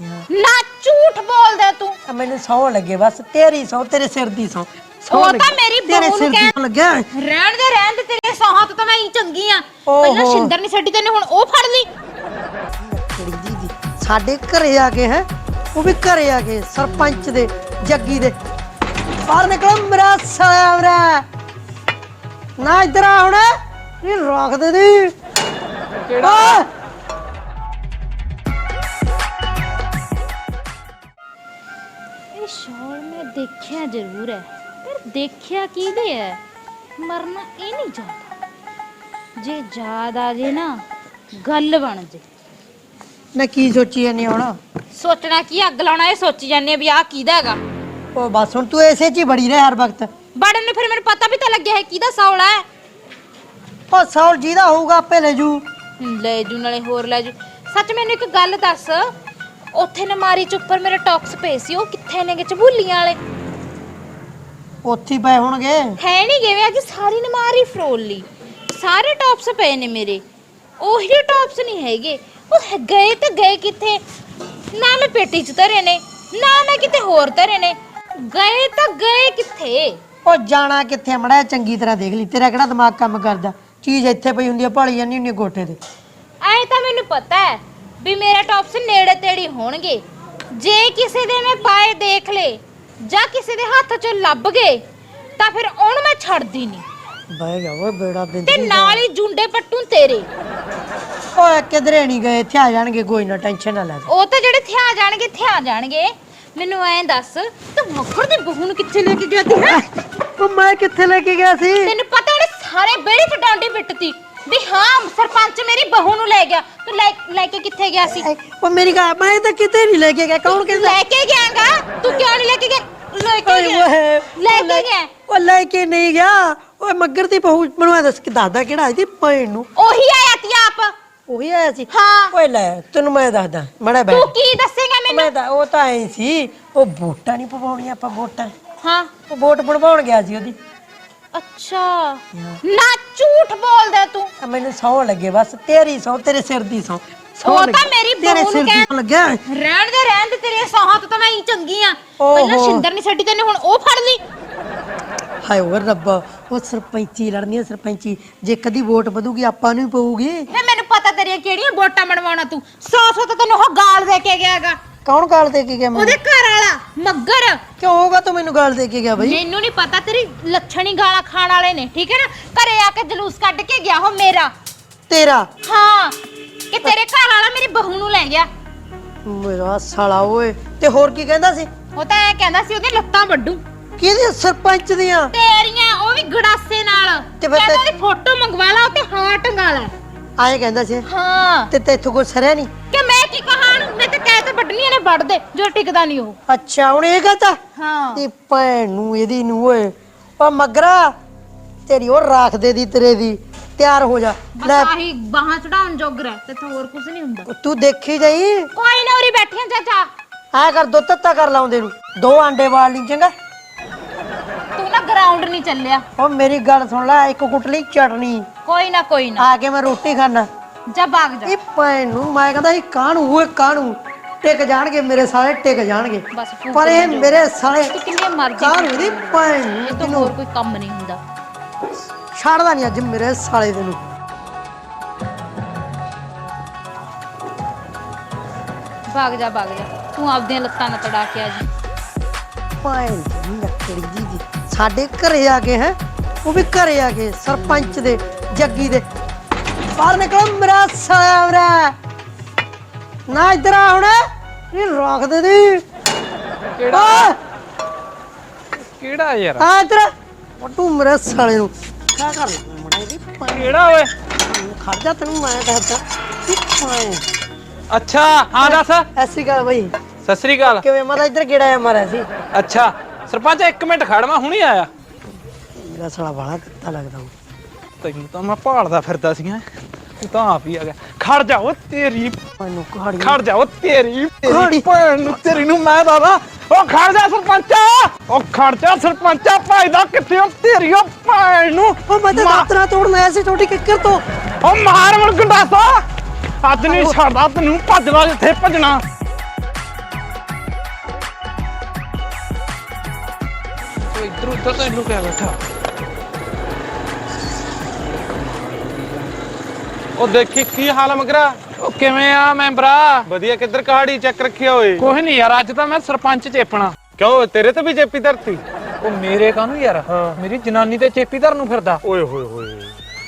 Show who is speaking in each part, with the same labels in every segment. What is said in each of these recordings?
Speaker 1: ਨਾ ਝੂਠ ਬੋਲਦਾ ਤੂੰ।
Speaker 2: ਆ ਮੈਨੂੰ ਸੌ ਲੱਗੇ ਬਸ ਤੇਰੀ ਸੌ ਤੇਰੇ ਸਿਰ ਦੀ ਸੌ।
Speaker 1: ਉਹ ਤਾਂ। ਮੇਰੀ
Speaker 2: ਤੇਰੇ
Speaker 1: ਬਹੂ
Speaker 2: ਸਿਰ
Speaker 1: ਨੂੰ
Speaker 2: ਦੀ
Speaker 1: ਕਹਿ-
Speaker 2: ਸਹੁੰ ਲੱਗਿਆ
Speaker 1: ਰਹਿਣ ਦੇ ਰਹਿਣ ਦੇ ਤੇਰੇ ਸੌਹਾਂ ਤੋਂ ਤਾਂ ਮੈਂ ਹੀ ਚੰਗੀ ਆ। ਪਹਿਲਾਂ
Speaker 2: ਓਹੋ।
Speaker 1: ਸ਼ਿੰਦਰ ਨਹੀਂ ਛੱਡੀ ਤੈਨੇ ਹੁਣ ਉਹ ਫੜ ਲਈ।
Speaker 2: ਕੁੜੀ ਦੀ ਦੀ ਸਾਡੇ ਘਰੇ ਆ ਕੇ ਹੈ ਉਹ ਵੀ ਘਰੇ ਆ ਕੇ ਸਰਪੰਚ ਦੇ ਜੱਗੀ ਦੇ। ਬਾਹਰ ਨਿਕਲ ਮੇਰਾ ਸਾਲਿਆ ਮੇਰਾ ਨਾ ਇੱਧਰ ਆ ਹੁਣ ਇਹ ਰੱਖ ਦੇ ਦੀ ਕਿਹੜਾ
Speaker 1: ਦੇਖਿਆ ਜ਼ਰੂਰ ਹੈ ਪਰ ਦੇਖਿਆ ਕਿਹਦੇ ਹੈ? ਮਰਨਾ ਇਹ ਨਹੀਂ ਚਾਹਦਾ ਜੇ ਯਾਦ ਆ ਜੇ ਨਾ ਗੱਲ ਬਣ ਜੇ।
Speaker 2: ਨਾ ਕੀ ਸੋਚੀ ਜਾਂਦੀ ਹੁਣ?
Speaker 1: ਸੋਚਣਾ ਕੀ ਅੱਗ ਲਾਉਣਾ ਇਹ ਸੋਚੀ ਜਾਂਦੇ ਆ ਵੀ ਆਹ ਕਿਹਦਾ ਹੈਗਾ?
Speaker 2: ਉਹ ਬਸ ਹੁਣ ਤੂੰ ਐਸੇ ਚ ਹੀ ਬੜੀ ਰਹਿ ਹਰ ਵਕਤ।
Speaker 1: ਬੜਨ ਨੂੰ ਫਿਰ ਮੈਨੂੰ ਪਤਾ ਵੀ ਤਾਂ ਲੱਗਿਆ ਹੈ ਕਿਹਦਾ ਸੌਲਾ ਹੈ।
Speaker 2: ਉਹ ਸੌਲ ਜਿਹਦਾ ਹੋਊਗਾ ਆਪੇ ਲੈ ਜੂ।
Speaker 1: ਲੈ ਜੂ ਨਾਲੇ ਹੋਰ ਲੈ ਜੂ। ਸੱਚ ਮੈਨੂੰ ਇੱਕ ਗੱਲ ਦੱਸ। ਉੱਥੇ ਨਮਾਰੀ ਚ ਉੱਪਰ ਮੇਰੇ ਟੌਕਸ ਪਏ ਸੀ ਉਹ ਕਿੱਥੇ ਨੇਗੇ ਚਬੂਲੀਆਂ ਵਾਲੇ?
Speaker 2: ਉੱਥੇ ਹੀ ਪਏ ਹੋਣਗੇ।
Speaker 1: ਹੈ ਨਹੀਂ ਗਏ ਅੱਜ ਸਾਰੀ ਨਮਾਰੀ ਫਰੋਲ ਲਈ। ਸਾਰੇ ਟੌਪਸ ਪਏ ਨੇ ਮੇਰੇ। ਉਹੀ ਟੌਪਸ ਨਹੀਂ ਹੈਗੇ। ਉਹ ਗਏ ਤੇ ਗਏ ਕਿੱਥੇ? ਨਾ ਮੈਂ ਪੇਟੀ ਚ ਧਰੇ ਨੇ ਨਾ ਮੈਂ ਕਿਤੇ ਹੋਰ ਧਰੇ ਨੇ। ਗਏ ਤਾਂ ਗਏ ਕਿੱਥੇ?
Speaker 2: ਉਹ ਜਾਣਾ ਕਿੱਥੇ ਮੜਾ ਚੰਗੀ ਤਰ੍ਹਾਂ ਦੇਖ ਲਈ। ਤੇਰਾ ਕਿਹੜਾ ਦਿਮਾਗ ਕੰਮ ਕਰਦਾ? ਚੀਜ਼ ਇੱਥੇ ਪਈ ਹੁੰਦੀ ਆ ਭਾਲੀ ਜਾਂਦੀ ਹੁੰਦੀ ਆ ਤੇ।
Speaker 1: ਐ ਤਾਂ ਮੈਨੂੰ ਪਤਾ ਹੈ ਵੀ ਮੇਰੇ ਟੌਪਸ ਨੇੜੇ ਤੇੜੀ ਹੋਣਗੇ। ਜੇ ਕਿਸੇ ਦੇ ਮੈਂ ਪਾਏ ਦੇਖ ਲੇ ਜਾਂ ਕਿਸੇ ਦੇ ਹੱਥ ਚੋਂ ਲੱਭ ਗਏ ਤਾਂ ਫਿਰ ਉਹਨੂੰ ਮੈਂ ਛੱਡਦੀ ਨਹੀਂ
Speaker 2: ਬਹਿ ਗਿਆ ਓਏ ਬੇੜਾ
Speaker 1: ਤੇ
Speaker 2: ਬਿੰਦੀ
Speaker 1: ਨਾਲ ਹੀ ਜੁੰਡੇ ਪੱਟੂ ਤੇਰੇ।
Speaker 2: ਓਏ ਕਿਧਰੇ ਨਹੀਂ ਗਏ ਇੱਥੇ ਆ ਜਾਣਗੇ ਕੋਈ ਨਾ ਟੈਨਸ਼ਨ ਨਾ ਲੈ ਤੂੰ।
Speaker 1: ਉਹ ਤਾਂ ਜਿਹੜੇ ਇੱਥੇ ਆ ਜਾਣਗੇ ਇੱਥੇ ਆ ਜਾਣਗੇ। ਮੈਨੂੰ ਐਂ ਦੱਸ ਤੂੰ ਮੱਖੜ ਦੀ ਬਹੂ ਨੂੰ ਕਿੱਥੇ ਲੈ ਕੇ ਗਿਆ ਤੀ ਹੈਂ?
Speaker 2: ਉਹ ਮੈਂ ਕਿੱਥੇ ਲੈ ਕੇ ਗਿਆ ਸੀ?
Speaker 1: ਤੈਨੂੰ ਪਤਾ ਉਹਨੇ ਸਾਰੇ ਬੇੜੇ ਚ ਡਾਂਡੀ ਪਿੱਟਤੀ। ਵੀ ਹਾਂ ਸਰਪੰਚ ਮੇਰੀ ਬਹੂ ਨੂੰ ਲੈ ਗਿਆ। ਤੂੰ ਲੈ ਲੈ ਕੇ ਕਿੱਥੇ ਗਿਆ ਸੀ?
Speaker 2: ਉਹ ਮੇਰੀ ਗੱਲ ਮੈਂ ਤਾਂ ਕਿਤੇ ਨਹੀਂ ਲੈ ਕੇ ਗਿਆ। ਕੌਣ ਕਹਿੰਦਾ?
Speaker 1: ਲੈ ਕੇ ਗਿਆਗਾ? ਤੂੰ ਕਿਉਂ ਨਹੀਂ ਲੈ ਕੇ ਗਿਆ? ਲੈ ਕੇ ਗਿਆ। ਲੈ ਕੇ ਗਿਆ।
Speaker 2: ਉਹ ਲੈ ਕੇ ਨਹੀਂ ਗਿਆ। ਓਏ ਮੱਗਰ ਦੀ ਬਹੂ ਐਂ ਦੱਸ ਕਿ ਦਾਦਾ ਕਿਹੜਾ ਸੀ? ਭੈਣ ਨੂੰ।
Speaker 1: ਉਹੀ ਆਇਆ ਤੀ ਆਪ।
Speaker 2: ਉਹੀ ਆਇਆ ਸੀ?
Speaker 1: ਹਾਂ।
Speaker 2: ਓਏ ਲੈ ਤੈਨੂੰ ਮੈਂ ਦੱਸਦਾ। ਮੜਾ
Speaker 1: ਤੂੰ
Speaker 2: ਬੈਠ
Speaker 1: ਕੀ ਦੱਸੇਗਾ ਮੈਨੂੰ?
Speaker 2: ਮੈਂ ਤਾਂ ਉਹ ਤਾਂ ਐ ਸੀ ਉਹ ਵੋਟਾਂ ਨਹੀਂ ਪਵਾਉਣੀਆਂ ਆਪਾਂ ਵੋਟਾਂ।
Speaker 1: ਹਾਂ।
Speaker 2: ਉਹ ਵੋਟ ਬਣਵਾਉਣ ਗਿਆ ਸੀ ਉਹਦੀ।
Speaker 1: ਅੱਛਾ। ਨਾ ਝੂਠ ਬੋਲਦਾ ਤੂੰ।
Speaker 2: ਆ ਮੈਨੂੰ ਸੌ ਲੱਗੇ ਬਸ ਤੇਰੀ ਸੌ ਤੇਰੇ ਸਿਰ ਦੀ ਸੌ।
Speaker 1: ਉਹ ਤਾਂ ਮੇਰੀ
Speaker 2: ਤੇਰੇ
Speaker 1: ਬਹੂ
Speaker 2: ਸਿਰ
Speaker 1: ਨੂੰ
Speaker 2: ਦੀ
Speaker 1: ਕਹਿ।
Speaker 2: ਸਹੁੰ ਲੱਗਿਆ।
Speaker 1: ਰਹਿਣ ਦੇ ਰਹਿਣ ਦੇ ਤੇਰੇ ਸੌਹਾਂ ਤੋਂ ਤਾਂ ਮੈਂ ਹੀ ਚੰਗੀ ਆ।
Speaker 2: ਓਹੋ।
Speaker 1: ਪਹਿਲਾਂ ਸ਼ਿੰਦਰ ਨਹੀਂ ਛੱਡੀ ਤੈਨੇ ਹੁਣ ਉਹ ਫੜ ਲਈ।
Speaker 2: ਹਾਏ ਓਏ ਰੱਬਾ ਉਹ ਸਰਪੰਚੀ ਲੜਨੀ ਹੈ ਸਰਪੰਚੀ। ਜੇ ਕਦੀ ਵੋਟ ਵਧੂਗੀ ਆਪਾਂ ਨੂੰ ਹੀ ਪਊਗੀ।
Speaker 1: ਮੈਨੂੰ ਪਤਾ ਤੇਰੀਆਂ ਕਿਹੜੀਆਂ ਵੋਟਾਂ ਬਣਵਾਉਣਾ ਤੂੰ। ਸੌ ਸੌ ਤਾਂ ਤੈਨੂੰ ਉਹ ਗਾਲ ਦੇ ਕੇ ਗਿਆਗਾ।
Speaker 2: ਕੌਣ ਗਾਲ ਦੇ ਕੇ ਗਿਆ ਮੈਨੂੰ?
Speaker 1: ਉਹਦੇ ਘਰ ਵਾਲਾ ਮੱਗਰ।
Speaker 2: ਕਿਉਂ ਹੋਗਾ ਤੂੰ ਮੈਨੂੰ ਗਾਲ ਦੇ ਕੇ ਗਿਆ ਬਈ?
Speaker 1: ਮੈਨੂੰ ਨਹੀਂ ਪਤਾ ਤੇਰੀ ਲੱਛਣੀ ਗਾਲਾਂ ਖਾਣ ਵਾਲੇ ਨੇ ਠੀਕ ਹੈ ਨਾ? ਘਰੇ ਆ ਕੇ ਜਲੂਸ ਕੱਢ ਕੇ ਗਿਆ ਉਹ ਮੇਰਾ।
Speaker 2: ਤੇਰਾ?
Speaker 1: ਹਾਂ ਕਿ ਤੇਰੇ ਘਰ ਵਾਲਾ ਮੇਰੀ ਬਹੂ ਨੂੰ ਲੈ ਗਿਆ।
Speaker 2: ਮੇਰਾ ਸਾਲਾ ਓਏ ਤੇ ਹੋਰ ਕੀ ਕਹਿੰਦਾ ਸੀ?
Speaker 1: ਉਹ ਤਾਂ ਇਹ ਕਹਿੰਦਾ ਸੀ ਉਹਦੇ ਲੱਤਾਂ ਵੱਡੂ
Speaker 2: ਕਿਹਦੇ ਸਰਪੰਚ ਦੀਆਂ?
Speaker 1: ਤੇਰੀਆਂ ਉਹ ਵੀ ਗੜਾਸੇ ਨਾਲ।
Speaker 2: ਤੇ ਫਿਰ
Speaker 1: ਕਹਿੰਦਾ
Speaker 2: ਤੇ-
Speaker 1: ਉਹਦੀ ਫੋਟੋ ਮੰਗਵਾ ਲਾ ਤੇ ਹਾਂ ਟੰਗਾ ਲੈ।
Speaker 2: ਆਏ ਕਹਿੰਦਾ ਸੀ?
Speaker 1: ਹਾਂ।
Speaker 2: ਤੇ ਤੇਥੋਂ ਕੋਈ ਸਰਿਆ ਨਹੀਂ
Speaker 1: ਕਿ ਕੀ ਮੈਂ ਤਾਂ ਕਹਿ ਤੇ ਵੱਢਣੀਆਂ ਨੇ ਵੱਢ ਦੇ ਜੋ ਟਿਕਦਾ ਨਹੀਂ ਉਹ।
Speaker 2: ਅੱਛਾ ਹੁਣ ਇਹ ਕਹਤਾ
Speaker 1: ਹਾਂ।
Speaker 2: ਤੇ ਭੈਣ ਨੂੰ ਇਹਦੀ ਨੂੰ ਓਏ। ਓ ਮਗਰਾ ਤੇਰੀ ਉਹ ਰਾਖ ਦੇ ਦੀ ਤੇਰੇ ਦੀ। ਤਿਆਰ ਹੋ ਜਾ।
Speaker 1: ਬਸ
Speaker 2: ਲੈ।
Speaker 1: ਆਹੀ ਬਾਹਾਂ ਚੜਾਉਣ ਜੋਗਰ ਹੈ ਤੇ ਹੋਰ ਕੁਝ ਨਹੀਂ ਹੁੰਦਾ।
Speaker 2: ਤੂੰ ਦੇਖੀ ਜਾਈ।
Speaker 1: ਕੋਈ ਨਾ ਉਰੀ ਬੈਠੀਆਂ ਚਾਚਾ
Speaker 2: ਆ ਕਰ ਦੋ ਤੱਤਾ ਕਰ ਲਾਉਂਦੇ ਨੂੰ। ਦੋ ਆਂਡੇ ਵਾਲ ਲਈ ਚੰਗਾ।
Speaker 1: ਤੂੰ ਨਾ ਗਰਾਊਂਡ ਨਹੀਂ ਚੱਲਿਆ।
Speaker 2: ਮੇਰੀ ਗੱਲ ਸੁਣ ਲੈ ਇੱਕ ਕੁਟਲੀ ਚਟਣੀ
Speaker 1: ਕੋਈ ਨਾ ਕੋਈ ਨਾ।
Speaker 2: ਆ ਕੇ ਮੈਂ ਰੋਟੀ ਖਾਣਾ
Speaker 1: ਜਾ ਭਾਗ ਜਾ।
Speaker 2: ਇਹ ਭੈਣ ਨੂੰ ਮੈਂ ਕਹਿੰਦਾ ਇਹ ਕਾਹਨੂੰ ਓਏ ਕਾਹਨੂੰ? ਟਿਕ ਜਾਣਗੇ ਮੇਰੇ ਸਾਲੇ ਟਿਕ ਜਾਣਗੇ।
Speaker 1: ਬਸ ਫੂਕ
Speaker 2: ਪਰ ਇਹ ਮੇਰੇ। ਸਾਲੇ
Speaker 1: ਤੂੰ ਕਿੰਨੇ ਮਰਜ਼ੀ
Speaker 2: ਕਾਹਨੂੰ ਦੀ
Speaker 1: ਇਹ
Speaker 2: ਨੂੰ
Speaker 1: ਤੋਂ ਹੋਰ ਕੋਈ ਕੰਮ ਨਹੀਂ ਹੁੰਦਾ।
Speaker 2: ਛੱਡਦਾ ਨਹੀਂ ਅੱਜ ਮੇਰੇ ਸਾਲੇ ਦੇ ਨੂੰ
Speaker 1: ਭਾਗ ਜਾ ਭਾਗ ਜਾ। ਤੂੰ ਆਪਦੀਆਂ ਲੱਤਾਂ ਨਾ ਤੜਾ ਕੇ ਆ ਜੀ।
Speaker 2: ਭੈਣ ਦੀ ਲੱਕੜੀ ਜੀ ਦੀ। ਸਾਡੇ ਘਰੇ ਆ ਕੇ ਹੈ ਉਹ ਵੀ ਘਰੇ ਆ ਕੇ ਸਰਪੰਚ ਦੇ ਜੱਗੀ ਦੇ। ਬਾਹਰ ਨਿਕਲ ਮੇਰਾ ਸਾਲਿਆ ਮੇਰਾ ਨਾ ਇੱਧਰ ਆ ਹੁਣ। ਇਹ ਰੱਖ ਦੇ ਦੀ।
Speaker 3: ਕਿਹੜਾ? ਕਿਹੜਾ ਯਾਰ?
Speaker 2: ਆ ਇੱਧਰ। ਮਟੂ ਮੇਰੇ ਸਾਲੇ ਨੂੰ। ਕਿਆ ਕਰ ਲੈ ਇਹਦੀ ਭੈਣ
Speaker 3: ਕਿਹੜਾ ਓਏ?
Speaker 2: ਖੜ ਜਾ ਤੈਨੂੰ ਮੈਂ ਦੱਸਦਾ
Speaker 3: ਅੱਛਾ ਹਾਂ ਦੱਸ।
Speaker 2: ਐਸੀ ਗੱਲ ਬਈ।
Speaker 3: ਸਤਿ ਸ੍ਰੀ ਅਕਾਲ।
Speaker 2: ਕਿਵੇਂ ਮਤਲਬ ਇੱਧਰ ਕਿਹੜਾ ਆ ਮਾਰਿਆ ਸੀ?
Speaker 3: ਅੱਛਾ ਸਰਪੰਚ ਇੱਕ ਮਿੰਟ ਖੜ ਮੈਂ ਹੁਣੀ ਆਇਆ।
Speaker 2: ਮੇਰਾ ਸਾਲਾ ਬੜਾ ਕੁੱਤਾ ਲੱਗਦਾ ਉਹ
Speaker 3: ਤੈਨੂੰ ਤਾਂ ਮੈਂ ਭਾਲਦਾ ਫਿਰਦਾ ਸੀ ਹੈਂ। ਤੂੰ ਤਾਂ ਆਪ ਹੀ ਆ ਗਿਆ। ਖੜ ਜਾ ਓ ਤੇਰੀ।
Speaker 2: ਮੈਨੂੰ ਘਾੜੀ।
Speaker 3: ਖੜ ਜਾ ਓ ਤੇਰੀ। ਤੇਰੀ। ਭੈਣ ਤੇਰੀ ਨੂੰ ਮੈਂ ਦਾਦਾ। ਓ ਖੜ ਜਾ ਸਰਪੰਚਾ। ਓ ਖੜ ਜਾ ਸਰਪੰਚਾ। ਭਾਈ ਦਾ ਕਿੱਥੇ ਓ ਤੇਰੀ ਓ ਭੈਣ ਨੂੰ।
Speaker 2: ਉਹ ਮੈਂ ਤਾਂ ਦਾਤਰਾ ਤੋੜਨ ਆਇਆ ਸੀ ਤੁਹਾਡੀ ਕਿੱਕਰ ਤੋਂ।
Speaker 3: ਓ ਮਾਰ ਮਣ ਗੰਡਾਸਾ ਅੱਜ ਨਹੀਂ ਛੱਡਦਾ ਤੈਨੂੰ ਭੱਜਣਾ ਜਿੱਥੇ ਭੱਜਣਾ। ਓ ਇਧਰ ਉਧਰ ਤੈਨੂੰ ਕਹਿ ਬੈਠਾ।
Speaker 4: ਉਹ ਦੇਖੀ ਕੀ ਹਾਲ ਆ ਮਗਰਾ?
Speaker 3: ਉਹ ਕਿਵੇਂ ਆ ਮੈਂਬਰਾ?
Speaker 4: ਵਧੀਆ ਕਿੱਧਰ ਕਹਾੜੀ ਚੱਕ ਰੱਖਿਆ ਓਏ?
Speaker 3: ਕੁਛ ਨਹੀਂ ਯਾਰ ਅੱਜ ਤਾਂ ਮੈਂ ਸਰਪੰਚ ਚੇਪਣਾ।
Speaker 4: ਕਿਉਂ? ਤੇਰੇ ਤੇ ਵੀ ਜੇਪੀ ਧਰਤੀ?
Speaker 3: ਉਹ ਮੇਰੇ ਕਾਹਨੂੰ ਯਾਰ? ਮੇਰੀ ਜਨਾਨੀ ਤੇ ਚੇਪੀ ਧਰ ਨੂੰ ਫਿਰਦਾ।
Speaker 4: ਓਏ ਹੋਏ ਹੋਏ।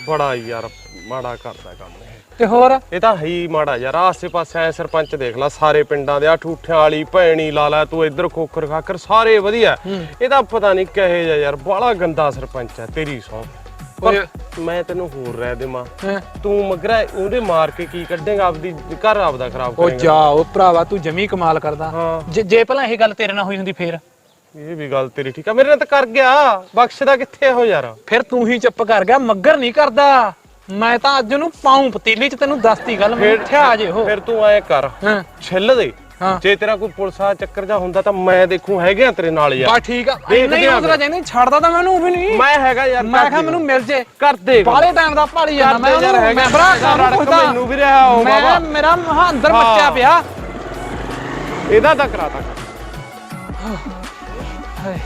Speaker 4: ਬੜਾ ਯਾਰ ਮਾੜਾ ਕਰਦਾ ਕੰਮ ਇਹ।
Speaker 3: ਤੇ ਹੋਰ?
Speaker 4: ਇਹ ਤਾਂ ਹੈ ਹੀ ਮਾੜਾ ਯਾਰ। ਆਸੇ ਪਾਸੇ ਐ ਸਰਪੰਚ ਦੇਖ ਲੈ ਸਾਰੇ ਪਿੰਡਾਂ ਦੇ ਆ ਠੂਠਿਆਂ ਵਾਲੀ ਭੈਣੀ ਲਾ ਲੈ ਤੂੰ ਇੱਧਰ ਖੋਖਰ ਖਾਕਰ ਸਾਰੇ ਵਧੀਆ। ਇਹ ਤਾਂ ਪਤਾ ਨਹੀਂ ਕਹੇ ਜਾ ਯਾਰ ਬੜਾ ਗੰਦਾ ਸਰਪੰਚ ਹੈ ਤੇਰੀ ਸੌ
Speaker 3: ਓਏ।
Speaker 4: ਮੈਂ ਤੈਨੂੰ ਹੋਰ ਰਹਿ ਦੇਵਾਂ।
Speaker 3: ਹੈਂ?
Speaker 4: ਤੂੰ ਮਗਰਾ ਉਹਦੇ ਮਾਰ ਕੇ ਕੀ ਕੱਢੇਗਾ? ਆਪਦੀ ਘਰ ਆਪਦਾ ਖਰਾਬ
Speaker 3: ਉਹ
Speaker 4: ਕਰੇਗਾ।
Speaker 3: ਜਾ ਉਹ ਭਰਾਵਾ ਤੂੰ ਜਮੀ ਕਮਾਲ ਕਰਦਾ।
Speaker 4: ਹਾਂ।
Speaker 3: ਜੇ ਜੇ ਭਲਾ ਇਹ ਗੱਲ ਤੇਰੇ ਨਾਲ ਹੋਈ ਹੁੰਦੀ ਫੇਰ?
Speaker 4: ਇਹ ਵੀ ਗੱਲ ਤੇਰੀ ਠੀਕ ਆ ਮੇਰੇ ਨਾਲ ਤਾਂ ਕਰ ਗਿਆ। ਬਖਸ਼ਦਾ ਕਿੱਥੇ ਹੋ ਯਾਰ?
Speaker 3: ਫਿਰ ਤੂੰ ਹੀ ਚੁੱਪ ਕਰ ਗਿਆ ਮੱਗਰ ਨਹੀਂ ਕਰਦਾ। ਮੈਂ ਤਾਂ ਅੱਜ ਉਹਨੂੰ ਪਾਉਂ ਪਤੀਲੀ ਚ ਤੈਨੂੰ ਦੱਸਤੀ ਗੱਲ ਮਿੱਠਿਆ ਜੇ ਹੋ
Speaker 4: ਫਿਰ ਤੂੰ ਐ ਕਰ
Speaker 3: ਹਾਂ।
Speaker 4: ਛਿੱਲ ਦੇ।
Speaker 3: ਹਾਂ।
Speaker 4: ਜੇ ਤੇਰਾ ਕੋਈ ਪੁਲਿਸ ਆ ਚੱਕਰ ਜਾ ਹੁੰਦਾ ਤਾਂ ਮੈਂ ਦੇਖੂ ਹੈਗੇ ਆ ਤੇਰੇ ਨਾਲ ਯਾਰ।
Speaker 3: ਬਾ ਠੀਕ ਆ।
Speaker 4: ਦੇਖਦੇ
Speaker 3: ਨਹੀਂ
Speaker 4: ਆ
Speaker 3: ਉਸਰਾ ਜਾਂਦੇ ਛੱਡਦਾ ਤਾਂ ਮੈਨੂੰ ਵੀ ਨਹੀਂ।
Speaker 4: ਮੈਂ ਹੈਗਾ ਯਾਰ
Speaker 3: ਮੈਂ ਕਿਹਾ ਮੈਨੂੰ ਮਿਲ ਜੇ।
Speaker 4: ਕਰ ਦੇ
Speaker 3: ਬਾਲੇ ਟਾਈਮ ਦਾ ਭਾਲੀ ਜਾਂਦਾ। ਮੈਂ
Speaker 4: ਯਾਰ
Speaker 3: ਉਹਨੂੰ
Speaker 4: ਹੈਗਾ,
Speaker 3: ਮੈਂ ਭਰਾ ਕੰਮ
Speaker 4: ਰੜਕ ਮੈਨੂੰ ਵੀ ਰਿਹਾ ਉਹ
Speaker 3: ਮੈਂ
Speaker 4: ਬਾਬਾ।
Speaker 3: ਮੇਰਾ ਮਹਾਂ ਅੰਦਰ
Speaker 4: ਹਾਂ।
Speaker 3: ਬੱਚਾ ਪਿਆ।
Speaker 4: ਇਹਦਾ ਤਾਂ ਕਰਾਤਾ
Speaker 3: ਹਾਏ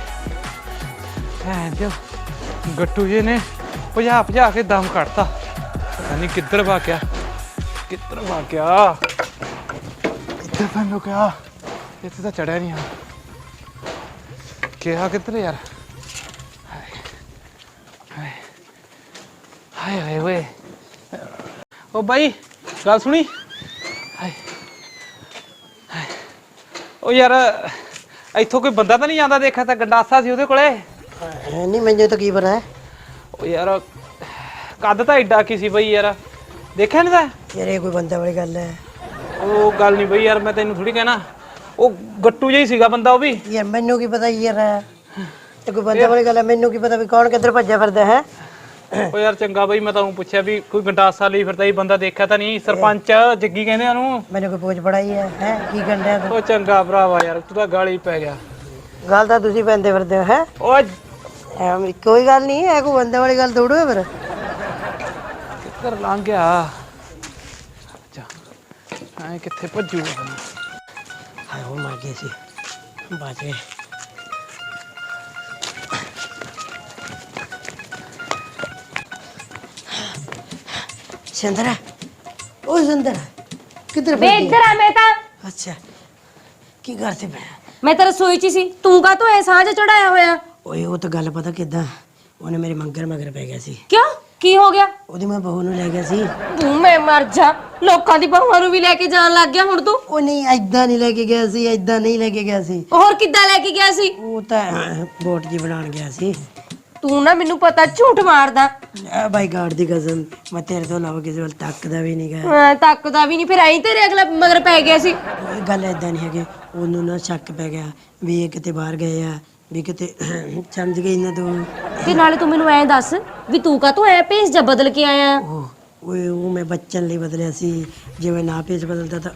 Speaker 3: ਐ ਜੋ ਗੱਟੂ ਜੀ ਨੇ ਭਜਾ ਭਜਾ ਕੇ ਦਮ ਕੱਢਤਾ। ਪਤਾ ਨਹੀਂ ਕਿੱਧਰ ਵਾ ਗਿਆ। ਕਿੱਧਰ ਵਾ ਗਿਆ? ਇੱਧਰ ਪੈਨ ਲੁਕਿਆ ਇੱਥੇ ਤਾਂ ਚੜਿਆ ਨਹੀਂ ਆ। ਕਿਹਾ ਕਿੱਧਰ ਯਾਰ? ਹਾਏ ਹਾਏ ਓਏ। ਓ ਬਾਈ ਗੱਲ ਸੁਣੀ? ਹਾਏ ਹਾਏ। ਓ ਯਾਰ ਇੱਥੋਂ ਕੋਈ ਬੰਦਾ ਤਾਂ ਨਹੀਂ ਜਾਂਦਾ ਦੇਖਿਆ ਤਾਂ ਗੰਡਾਸਾ ਸੀ ਉਹਦੇ ਕੋਲੇ?
Speaker 2: ਨਹੀਂ ਮੈਨੂੰ ਤਾਂ ਕੀ ਪਤਾ
Speaker 3: ਓ ਯਾਰ ਕੱਦ ਤਾਂ ਐਡਾ ਕੀ ਸੀ ਬਈ ਯਾਰ। ਦੇਖਿਆ ਨਹੀਂ ਤਾਂ?
Speaker 2: ਯਾਰ ਇਹ ਕੋਈ ਬੰਦਾ ਵਾਲੀ ਗੱਲ ਹੈ।
Speaker 3: ਉਹ ਗੱਲ ਨਹੀਂ ਬਈ ਯਾਰ ਮੈਂ ਤੈਨੂੰ ਥੋੜੀ ਕਹਿਣਾ। ਉਹ ਗੱਟੂ ਜਿਹਾ ਹੀ ਸੀਗਾ ਬੰਦਾ ਉਹ ਵੀ।
Speaker 2: ਯਾਰ ਮੈਨੂੰ ਕੀ ਪਤਾ ਯਾਰ। ਇਹ ਕੋਈ ਬੰਦਾ ਵਾਲੀ ਗੱਲ ਹੈ ਮੈਨੂੰ ਕੀ ਪਤਾ ਵੀ ਕੌਣ ਕਿੱਧਰ ਭੱਜਿਆ ਫਿਰਦਾ ਹੈ।
Speaker 3: ਉਹ ਯਾਰ ਚੰਗਾ ਬਈ ਮੈਂ ਤਾਂ ਉਹ ਪੁੱਛਿਆ ਵੀ ਕੋਈ ਗੰਡਾਸਾ ਲਈ ਫਿਰਦਾ ਹੀ ਬੰਦਾ ਦੇਖਿਆ ਤਾਂ ਨਹੀਂ। ਸਰਪੰਚ ਜੱਗੀ ਕਹਿੰਦੇ ਉਹਨੂੰ।
Speaker 2: ਮੈਨੂੰ ਕੋਈ ਪੋਚ ਪੜਾਈ ਹੈ ਹੈ? ਕੀ ਗੰਡਿਆ ਤੂੰ?
Speaker 3: ਉਹ ਚੰਗਾ ਭਰਾਵਾ ਯਾਰ ਤੂੰ ਤਾਂ ਗਾਲੀ ਪੈ ਗਿਆ।
Speaker 2: ਗੱਲ ਤਾਂ ਤੁਸੀਂ ਪੈਂਦੇ ਫਿਰਦੇ ਹੋ ਹੈ?
Speaker 3: ਉਹ
Speaker 2: ਐਵੇਂ ਕੋਈ ਗੱਲ ਨਹੀਂ ਹੈ ਕੋਈ ਬੰਦੇ ਵਾਲੀ ਗੱਲ ਥੋੜੂ ਹੈ ਫਿਰ।
Speaker 3: ਕਿੱਧਰ ਲੰਘ ਗਿਆ। ਐ ਕਿੱਥੇ ਭੱਜੂਗਾ
Speaker 2: ਹਾਏ ਉਹ ਮਰ ਗਏ ਸੀ। ਬਚ ਗਏ। ਸਿੰਦਰਾ ਉਹ ਸਿੰਦਰਾ ਕਿੱਧਰ
Speaker 5: ਵੇ
Speaker 2: ਭੱਜੀ?
Speaker 5: ਇੱਧਰ ਆ ਮੈਂ ਤਾਂ।
Speaker 2: ਅੱਛਾ ਕੀ ਕਰਦੇ ਪਏ
Speaker 5: ਮੈਂ ਤਾਂ ਰਸੋਈ 'ਚ ਹੀ ਸੀ। ਤੂੰ ਕਾ ਤੋਂ ਐ ਸਾਂਝ ਚੜਾਇਆ ਹੋਇਆ?
Speaker 2: ਓਏ ਉਹ ਤਾਂ ਗੱਲ ਪਤਾ ਕਿਦਾਂ? ਉਹਨੇ ਮੇਰੇ ਮੰਗਰ ਮਗਰ ਪੈ ਗਿਆ ਸੀ।
Speaker 5: ਕਿਉਂ? ਕੀ ਹੋ ਗਿਆ?
Speaker 2: ਉਹਦੀ ਮੈਂ ਬਹੂ ਨੂੰ ਲੈ ਗਿਆ ਸੀ।
Speaker 5: ਤੂੰ ਮੈਂ ਮਰ ਜਾ। ਲੋਕਾਂ ਦੀ ਬਹੂਆਂ ਨੂੰ ਵੀ ਲੈ ਕੇ ਜਾਣ ਲੱਗ ਗਿਆ ਹੁਣ ਤੂੰ।
Speaker 2: ਉਹ ਨਹੀਂ ਐਦਾਂ ਨਹੀਂ ਲੈ ਕੇ ਗਿਆ ਸੀ ਐਦਾਂ ਨਹੀਂ ਲੈ ਕੇ ਗਿਆ ਸੀ।
Speaker 5: ਹੋਰ ਕਿੱਦਾਂ ਲੈ ਕੇ ਗਿਆ ਸੀ?
Speaker 2: ਉਹ ਤਾਂ ਬੋਟ ਜੀ ਬਣਾਉਣ ਗਿਆ ਸੀ।
Speaker 5: ਤੂੰ ਨਾ ਮੈਨੂੰ ਪਤਾ ਝੂਠ ਮਾਰਦਾ।
Speaker 2: ਆ ਬਾਈ ਗਾਡ ਦੀ ਕਸਮ ਮੈਂ ਤੇਰੇ ਤੋਂ ਇਲਾਵਾ ਕਿਸੇ ਵੱਲ ਤੱਕਦਾ ਵੀ ਨਹੀਂ ਗਾ
Speaker 5: ਹਾਂ, ਤੱਕਦਾ ਵੀ ਨਹੀਂ ਫਿਰ ਐਂ ਤੇਰੇ ਅਗਲਾ ਮਗਰ ਪੈ ਗਿਆ ਸੀ।
Speaker 2: ਗੱਲ ਐਦਾਂ ਨਹੀਂ ਹੈਗੀ ਉਹਨੂੰ ਨਾ ਸ਼ੱਕ ਪੈ ਗਿਆ ਵੀ ਇਹ ਕਿਤੇ ਬਾਹਰ ਗਏ ਆ। ਵੀ ਕਿਤੇ ਸਮਝ ਗਈ ਨਾ ਤੂੰ।
Speaker 5: ਤੇ ਨਾਲੇ ਤੂੰ ਮੈਨੂੰ ਐਂ ਦੱਸ ਵੀ ਤੂੰ ਕਾ ਤੋਂ ਐ ਭੇਸ ਜਾ ਬਦਲ ਕੇ ਆਇਆ?
Speaker 2: ਉਹ ਓਏ ਉਹ ਮੈਂ ਬੱਚਨ ਲਈ ਬਦਲਿਆ ਸੀ। ਜਿਵੇਂ ਨਾ ਪੇਜ ਬਦਲਦਾ ਤਾਂ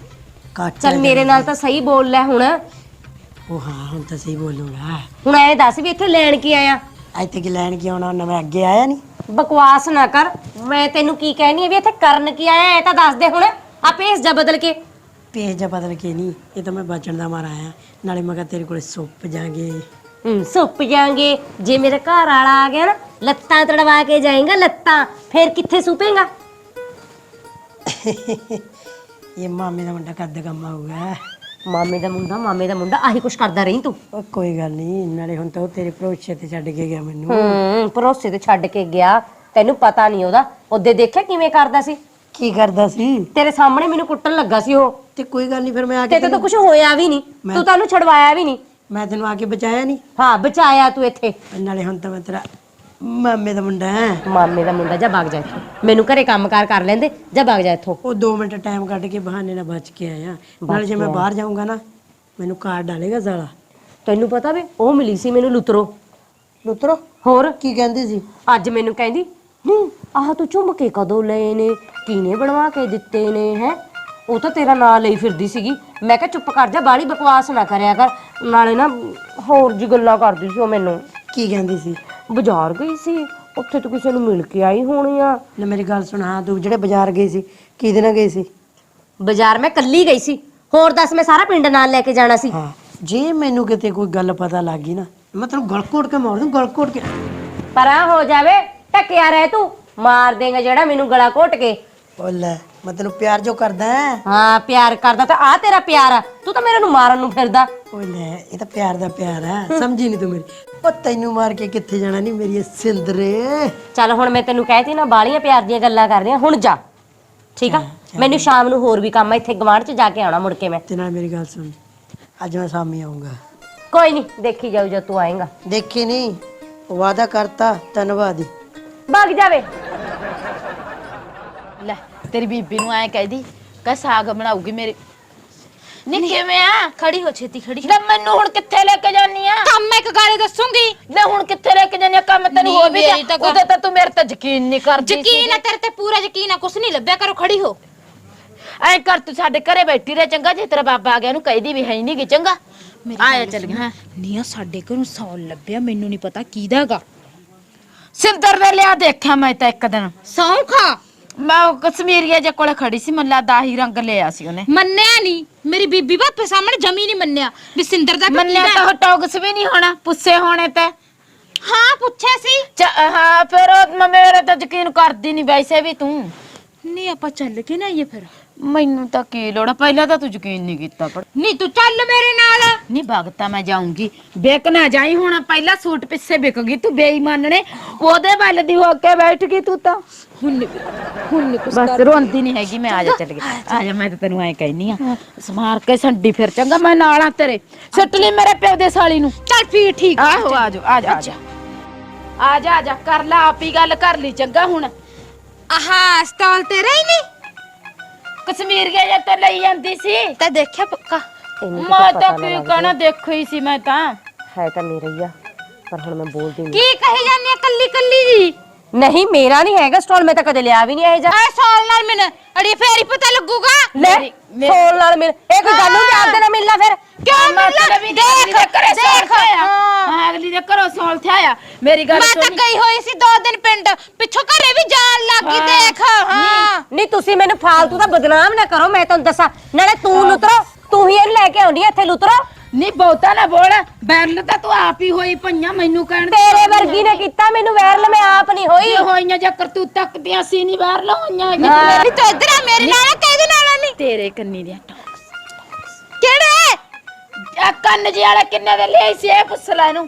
Speaker 2: ਕੱਟ
Speaker 5: ਚੱਲ ਮੇਰੇ ਨਾਲ ਤਾਂ ਸਹੀ ਬੋਲ ਲੈ ਹੁਣ।
Speaker 2: ਉਹ ਹਾਂ ਹੁਣ ਤਾਂ ਸਹੀ ਬੋਲੂਗਾ।
Speaker 5: ਹੁਣ ਐਂ ਦੱਸ ਵੀ ਇੱਥੇ ਲੈਣ ਕੀ ਆਇਆ?
Speaker 2: ਇੱਥੇ ਕਿ ਲੈਣ ਕੀ ਆਉਣਾ? ਮੈਂ ਅੱਗੇ ਆਇਆ ਨਹੀਂ
Speaker 5: ਬਕਵਾਸ ਨਾ ਕਰ। ਮੈਂ ਤੈਨੂੰ ਕੀ ਕਹਿਣੀ ਆ ਵੀ ਇੱਥੇ ਕਰਨ ਕੀ ਆਇਆ? ਐ ਤਾਂ ਦੱਸ ਦੇ ਹੁਣ। ਆ ਭੇਸ ਜਾ ਬਦਲ ਕੇ।
Speaker 2: ਪੇਜ ਜਾ ਬਦਲ ਕੇ ਨਹੀਂ ਇਹ ਤਾਂ ਮੈਂ ਬਚਣ ਦਾ ਮਾਰਾ ਆਇਆ। ਨਾਲੇ ਮੈਂ ਕਿਹਾ ਤੇਰੇ ਕੋਲੇ ਸੁੱਪ ਜਾਗੇ।
Speaker 5: ਹੂੰ ਸੁੱਪ ਜਾਾਂਗੇ ਜੇ ਮੇਰੇ ਘਰ ਵਾਲਾ ਆ ਗਿਆ ਨਾ ਲੱਤਾਂ ਤੜਵਾ ਕੇ ਜਾਏਗਾ ਲੱਤਾਂ। ਫਿਰ ਕਿੱਥੇ ਸੁਪੇਗਾ
Speaker 2: ਇਹ ਮਾਮੇ ਦਾ ਮੁੰਡਾ ਕੱਦ ਕੰਮ ਆਊਗਾ।
Speaker 5: ਮਾਮੇ ਦਾ ਮੁੰਡਾ ਮਾਮੇ ਦਾ ਮੁੰਡਾ ਆਹੀ ਕੁਛ ਕਰਦਾ ਰਹੀਂ ਤੂੰ।
Speaker 2: ਉਹ ਕੋਈ ਗੱਲ ਨਹੀਂ ਨਾਲੇ ਹੁਣ ਤਾਂ ਉਹ ਤੇਰੇ ਭਰੋਸੇ ਤੇ ਛੱਡ ਕੇ ਗਿਆ ਮੈਨੂੰ।
Speaker 5: ਹੂੰ ਭਰੋਸੇ ਤੇ ਛੱਡ ਕੇ ਗਿਆ। ਤੈਨੂੰ ਪਤਾ ਨਹੀਂ ਉਹਦਾ। ਉਹਦੇ ਦੇਖਿਆ ਕਿਵੇਂ ਕਰਦਾ ਸੀ?
Speaker 2: ਕੀ ਕਰਦਾ ਸੀ?
Speaker 5: ਤੇਰੇ ਸਾਹਮਣੇ ਮੈਨੂੰ ਕੁੱਟਣ ਲੱਗਾ ਸੀ ਉਹ।
Speaker 2: ਤੇ ਕੋਈ ਗੱਲ ਨਹੀਂ ਫਿਰ ਮੈਂ ਆ ਕੇ
Speaker 5: ਤੇ ਤਾਂ ਕੁਝ ਹੋਇਆ ਵੀ ਨਹੀਂ। ਤੂੰ ਤਾਂ ਉਹਨੂੰ ਛਡਵਾਇਆ ਵੀ ਨਹੀਂ।
Speaker 2: ਮੈਂ ਤੈਨੂੰ ਆ ਕੇ ਬਚਾਇਆ ਨਹੀਂ।
Speaker 5: ਹਾਂ ਬਚਾਇਆ ਤੂੰ ਇੱਥੇ।
Speaker 2: ਨਾਲੇ ਹੁਣ ਤਾਂ ਮੈਂ ਤੇਰਾ ਮਾਮੇ ਦਾ ਮੁੰਡਾ ਹੈ।
Speaker 5: ਮਾਮੇ ਦਾ ਮੁੰਡਾ ਜਾ ਭੱਗ ਜਾ ਇੱਥੋਂ। ਮੈਨੂੰ ਘਰੇ ਕੰਮਕਾਰ ਕਰ ਲੈਂਦੇ ਜਾ ਭੱਗ ਜਾ ਇੱਥੋਂ।
Speaker 2: ਉਹ 2 ਮਿੰਟ ਟਾਈਮ ਕੱਢ ਕੇ ਬਹਾਨੇ ਨਾਲ ਬਚ ਕੇ ਆਇਆ। ਨਾਲੇ ਜੇ ਮੈਂ ਬਾਹਰ ਜਾਊਂਗਾ ਨਾ ਮੈਨੂੰ ਕਾਰ ਡਾਲੇਗਾ ਸਾਲਾ
Speaker 5: ਤੈਨੂੰ ਪਤਾ ਵੇ ਉਹ ਮਿਲੀ ਸੀ ਮੈਨੂੰ ਲੁਤਰੋ।
Speaker 2: ਲੁੱਤਰੋ?
Speaker 5: ਹੋਰ?
Speaker 2: ਕੀ ਕਹਿੰਦੀ ਸੀ?
Speaker 5: ਅੱਜ ਮੈਨੂੰ ਕਹਿੰਦੀ ਨਹੀਂ ਆਹ ਤੂੰ ਝੁਮਕੇ ਕਦੋਂ ਲਏ ਨੇ? ਕੀਨੇ ਬਣਵਾ ਕੇ ਦਿੱਤੇ ਨੇ ਹੈ? ਉਹ ਤਾਂ ਤੇਰਾ ਨਾਂ ਲਈ ਫਿਰਦੀ ਸੀਗੀ। ਮੈਂ ਕਿਹਾ ਚੁੱਪ ਕਰ ਜਾ ਬਾਹਲੀ ਬਕਵਾਸ ਨਾ ਕਰਿਆ ਕਰ। ਨਾਲੇ ਨਾ ਹੋਰ ਜੀ ਗੱਲਾਂ ਕਰਦੀ ਸੀ ਉਹ ਮੈਨੂੰ।
Speaker 2: ਕੀ ਕਹਿੰਦੀ ਸੀ?
Speaker 5: ਬਾਜ਼ਾਰ ਗਈ ਸੀ। ਉੱਥੇ ਤੂੰ ਕਿਸੇ ਨੂੰ ਮਿਲ ਕੇ ਆਈ ਹੋਣੀ ਆ।
Speaker 2: ਲੈ ਮੇਰੀ ਗੱਲ ਸੁਣ ਹਾਂ ਤੂੰ ਜਿਹੜੇ ਬਾਜ਼ਾਰ ਗਈ ਸੀ ਕਿਹਦੇ ਨਾਲ ਗਈ ਸੀ?
Speaker 5: ਬਾਜ਼ਾਰ ਮੈਂ ਕੱਲੀ ਗਈ ਸੀ। ਹੋਰ ਦੱਸ ਮੈਂ ਸਾਰਾ ਪਿੰਡ ਨਾਲ ਲੈ ਕੇ ਜਾਣਾ ਸੀ।
Speaker 2: ਹਾਂ ਜੇ ਮੈਨੂੰ ਕਿਤੇ ਕੋਈ ਗੱਲ ਪਤਾ ਲੱਗ ਗਈ ਨਾ ਮੈਂ ਤੈਨੂੰ ਗਲ ਘੋਟ ਕੇ ਮਾਰ ਦੂੰ ਗਲ ਘੋਟ ਕੇ।
Speaker 5: ਪਰਾਂ ਹੋ ਜਾਵੇ ਟਕਿਆ ਰਹਿ ਤੂੰ। ਮਾਰ ਦੇਗਾ ਜਿਹੜਾ ਮੈਨੂੰ ਗਲਾ ਘੋਟ ਕੇ।
Speaker 2: ਓ ਲੈ ਮੈਂ ਤੈਨੂੰ ਪਿਆਰ ਜੋ ਕਰਦਾ ਹੈ।
Speaker 5: ਹਾਂ ਪਿਆਰ ਕਰਦਾ ਤਾਂ ਆ ਤੇਰਾ ਪਿਆਰ ਆ। ਤੂੰ ਤਾਂ ਮੇਰੇ ਨੂੰ ਮਾਰਨ ਨੂੰ ਫਿਰਦਾ।
Speaker 2: ਓ ਲੈ ਇਹ ਤਾਂ ਪਿਆਰ ਦਾ ਪਿਆਰ ਹੈ ਸਮਝੀ ਨਹੀਂ ਤੂੰ ਮੇਰੀ। ਓ ਤੈਨੂੰ ਮਾਰ ਕੇ ਕਿੱਥੇ ਜਾਣਾ ਨਹੀਂ ਮੇਰੀ ਸਿੰਦਰੇ।
Speaker 5: ਚੱਲ ਹੁਣ ਮੈਂ ਤੈਨੂੰ ਕਹਿਤੀ ਨਾ ਬਾਲੀਆਂ ਪਿਆਰ ਦੀਆਂ ਗੱਲਾਂ ਕਰ ਰਹੀਆਂ ਹੁਣ ਜਾ। ਠੀਕ ਆ? ਮੈਨੂੰ ਸ਼ਾਮ ਨੂੰ ਹੋਰ ਵੀ ਕੰਮ ਆ। ਇੱਥੇ ਗਵਾਂਢ ਚ ਜਾ ਕੇ ਆਉਣਾ ਮੁੜ ਕੇ ਮੈਂ।
Speaker 2: ਤੇ ਨਾਲ ਮੇਰੀ ਗੱਲ ਸੁਣ। ਅੱਜ ਮੈਂ ਸ਼ਾਮੀ ਆਉਂਗਾ
Speaker 5: ਕੋਈ ਨਹੀਂ ਦੇਖੀ ਜਾਊ ਜਦ ਤੂੰ ਆਏਗਾ।
Speaker 2: ਦੇਖੀ ਨਹੀਂ ਵਾਦਾ ਕਰਤਾ ਧੰਨਵਾਦ
Speaker 5: ਭੱਗ ਜਾਵੇ।
Speaker 1: ਤੇਰੀ ਬੀਬੀ ਨੂੰ ਐ ਕਹਿਦੀ ਕਹ ਸਾਗ ਬਣਾਉਗੀ ਮੇਰੇ। ਨੀ ਕਿਵੇਂ ਆ? ਖੜੀ ਹੋ ਛੇਤੀ ਖੜੀ
Speaker 6: ਲੈ ਮੈਨੂੰ ਹੁਣ ਕਿੱਥੇ ਲੈ ਕੇ ਜਾਨੀ ਆ?
Speaker 1: ਕੰਮ ਇੱਕ ਗਾਲੇ ਦੱਸੂਗੀ।
Speaker 6: ਲੈ ਹੁਣ ਕਿੱਥੇ ਲੈ ਕੇ ਜਾਨੀ ਆ? ਕੰਮ ਤੈਨੂੰ
Speaker 1: ਨਹੀਂ,
Speaker 6: ਹੋ ਵੀ
Speaker 1: ਮੇਰੀ
Speaker 6: ਗਿਆ
Speaker 1: ਤਾਂ ਗੱਲ-
Speaker 6: ਉਹਦੇ ਤਾਂ ਤੂੰ ਮੇਰੇ ਤੇ ਯਕੀਨ ਨਹੀਂ ਕਰਦੀ
Speaker 1: ਯਕੀਨ ਆ ਤੇਰੇ ਤੇ ਪੂਰਾ ਯਕੀਨ ਆ ਕੁਛ ਨਹੀਂ ਲੱਭਿਆ ਕਰੋ ਖੜੀ ਹੋ।
Speaker 6: ਐ ਕਰ ਤੂੰ ਸਾਡੇ ਘਰੇ ਬੈਠੀ ਰਹਿ ਚੰਗਾ ਜੇ ਤੇਰਾ ਬਾਬਾ ਆ ਗਿਆ ਉਹਨੂੰ ਕਹਿਦੀ ਵੀ ਹੈ ਨਹੀਂ ਗੀ ਚੰਗਾ। ਆਇਆ ਚੱਲ ਗਿਆ
Speaker 1: ਨੀ ਆ ਸਾਡੇ ਘਰੋਂ ਸੌਣ ਲੱਭਿਆ ਮੈਨੂੰ ਨਹੀਂ ਪਤਾ ਕਿਹਦਾਗਾ
Speaker 6: ਸਿੰਦਰ ਦੇ ਲਿਆ ਦੇਖਿਆ ਮੈਂ ਤਾਂ ਇੱਕ ਦਿਨ।
Speaker 1: ਸੌਂ ਖਾ
Speaker 6: ਮੈਂ ਉਹ ਕਸ਼ਮੀਰੀਏ ਜੇ ਕੋਲੇ ਖੜੀ ਸੀ ਮੱਲਾ ਦਾਹੀ ਰੰਗ ਲਿਆ ਸੀ ਉਹਨੇ।
Speaker 1: ਮੰਨਿਆ ਨਹੀਂ ਮੇਰੀ ਬੀਬੀ ਬਾਪੇ ਸਾਹਮਣੇ ਜਮੀ ਨਹੀਂ ਮੰਨਿਆ। ਵੀ ਸਿੰਦਰ ਦਾ
Speaker 6: ਮੰਨਿਆ ਤਾਂ ਟੌਗਸ ਵੀ ਨਹੀਂ ਹੋਣਾ ਪੁੱਸੇ ਹੋਣੇ ਤੇ।
Speaker 1: ਹਾਂ ਪੁੱਛਿਆ ਸੀ।
Speaker 6: ਹਾਂ ਫਿਰ ਉਹ ਮੇਰੇ ਤਾਂ ਯਕੀਨ ਕਰਦੀ ਨਹੀਂ ਵੈਸੇ ਵੀ ਤੂੰ।
Speaker 1: ਨਹੀਂ ਆਪਾਂ ਚੱਲ ਕੇ ਨਾ ਆਈਏ ਫਿਰ।
Speaker 6: ਮੈਨੂੰ ਤਾਂ ਕੀ ਲੋੜ ਆ, ਪਹਿਲਾਂ ਤਾਂ ਤੂੰ ਯਕੀਨ ਨਹੀਂ ਕੀਤਾ ਪਰ
Speaker 1: ਨਹੀਂ ਤੂੰ ਚੱਲ ਮੇਰੇ ਨਾਲ।
Speaker 6: ਨਹੀਂ ਭਗਤਾ ਮੈਂ ਜਾਊਂਗੀ। ਵੇਖ ਨਾ ਜਾਈ ਹੁਣ ਪਹਿਲਾਂ ਸੂਟ ਪਿੱਛੇ ਵਿਕ ਗਈ ਤੂੰ ਬੇਈਮਾਨ ਨੇ ਉਹਦੇ ਵੱਲ ਦੀ ਹੋ ਕੇ ਬੈਠ ਗਈ ਤੂੰ ਤਾਂ।
Speaker 1: ਹੁਣ ਨੀ- ਹੁਣ ਨੀ ਕੁਛ
Speaker 6: ਬਸ ਰੋਂਦੀ ਨਹੀਂ ਹੈਗੀ ਮੈਂ ਆ ਜਾ ਚੱਲ ਗਈ ਆ ਜਾ ਮੈਂ ਤਾਂ ਤੈਨੂੰ ਐ ਕਹਿਨੀ ਆ। ਸਮਾਰ ਕੇ ਸੰਡੀ ਫਿਰ ਚੰਗਾ ਮੈਂ ਨਾਲ ਆ ਤੇਰੇ। ਸੱਟ ਲਈ ਮੇਰੇ ਪਿਓ ਦੇ ਸਾਲੀ ਨੂੰ।
Speaker 1: ਚੱਲ ਫਿਰ ਠੀਕ। ਆ।
Speaker 6: ਆਹੋ ਆ ਜਾ ਆ ਜਾ ਆ ਜਾ ਆ ਜਾ ਆ ਜਾ ਕਰ ਲਾ ਆਪ ਹੀ ਗੱਲ ਕਰ ਲਈ ਚੰਗਾ ਹੁਣ।
Speaker 1: ਆਹਾ ਸਟਾਲ ਤੇਰਾ ਹੀ ਨਹੀਂ?
Speaker 6: ਕਸ਼ਮੀਰੀਆ ਜੇ ਤੇ ਲਈ ਜਾਂਦੀ ਸੀ।
Speaker 1: ਤਾਂ ਦੇਖਿਆ ਪੱਕਾ।
Speaker 6: ਮੈਂ ਤਾਂ ਕੀ ਕਹਿਣਾ ਦੇਖੋ ਹੀ ਸੀ ਮੈਂ ਤਾਂ।
Speaker 5: ਹੈ ਤਾਂ ਮੇਰਾ ਹੀ ਆ ਪਰ ਹੁਣ ਮੈਂ ਬੋਲਦੀ ਨਹੀਂ
Speaker 1: ਕੀ ਕਹੀ ਜਾਂਦੀ ਆ ਕੱਲੀ ਕੱਲੀ ਜੀ?
Speaker 5: ਨਹੀਂ ਮੇਰਾ ਨਹੀਂ ਹੈਗਾ ਸਟਾਲ ਮੈਂ ਤਾਂ ਕਦੇ ਲਿਆ ਵੀ ਨਹੀਂ ਇਹ ਜਾ
Speaker 1: ਐ ਸਾਲ ਨਾਲ ਮੈਨੂੰ ਅੜੀ ਫੇਰ ਹੀ ਪਤਾ ਲੱਗੂਗਾ।
Speaker 5: ਲੈ ਸੋਲ ਨਾਲ ਮਿਲ। ਇਹ ਕੋਈ ਗੱਲ ਹੁੰਦੀ ਆਪਦੇ ਨਾਲ ਮਿਲਣਾ ਫਿਰ?
Speaker 1: ਕਿਉਂ ਮਿਲਣਾ?
Speaker 6: ਦੇਖ ਸੌਲ
Speaker 1: ਦੇਖ। ਹਾਂ।
Speaker 6: ਅਗਲੀ ਦੇ ਘਰੋਂ ਸੌਲ ਥਿਆ ਮੇਰੀ ਗੱਲ
Speaker 1: ਮੈਂ ਤਾਂ
Speaker 6: ਸੁਣ।
Speaker 1: ਗਈ ਹੋਈ ਸੀ ਦੋ ਦਿਨ ਪਿੰਡ। ਪਿੱਛੋਂ ਘਰੇ ਵੀ ਜਾਣ ਲੱਗੀ। ਦੇਖ। ਹਾਂ।
Speaker 5: ਨਹੀਂ ਤੁਸੀਂ ਮੈਨੂੰ ਫਾਲਤੂ ਦਾ ਬਦਨਾਮ ਨਾ ਕਰੋ ਮੈਂ ਤੁਹਾਨੂੰ ਦੱਸਾਂ। ਨਾਲੇ ਤੂੰ ਲੁਤਰੋ ਤੂੰ ਹੀ ਇਹਨੂੰ ਲੈ ਕੇ ਆਉਂਦੀ ਆ ਇੱਥੇ ਲੁਤਰੋ।
Speaker 6: ਨਹੀਂ ਬਹੁਤਾ ਨਾ ਬੋਲ। ਬੈਰਲ ਤਾਂ ਤੂੰ ਆਪ ਹੀ ਹੋਈ ਪਈਆਂ ਮੈਨੂੰ ਕਹਿਣ ਦੀ।
Speaker 5: ਤੇਰੇ ਵਰਗੀ ਨੇ ਕੀਤਾ ਮੈਨੂੰ ਵੈਰਲ ਮੈਂ ਆਪ ਨਹੀਂ ਹੋਈ।
Speaker 6: ਇਹ ਹੋਈਆਂ ਜਾਂ ਕਰਤੂਤ ਤੱਕ ਦੀਆਂ ਸੀ ਨਹੀਂ ਬਾਹਰ ਲਾਉਈਆਂ ਹੈਗੀਆਂ।
Speaker 5: ਹਾਂ।
Speaker 1: ਨਹੀਂ ਤੂੰ ਇੱਧਰ ਆ ਮੇਰੇ ਨਾਲ ਕਿਹਦੇ ਨਾਲ ਨਹੀਂ
Speaker 6: ਤੇਰੇ ਕੰਨੀ ਦੀਆਂ
Speaker 1: ਕਿਹੜੇ?
Speaker 6: ਆ ਕੰਨ ਜੀ ਵਾਲਾ ਕਿੰਨੇ ਦੇ ਲਿਆਈ ਸੀ ਇਹ ਪੁੱਛ ਲੈ ਇਹਨੂੰ।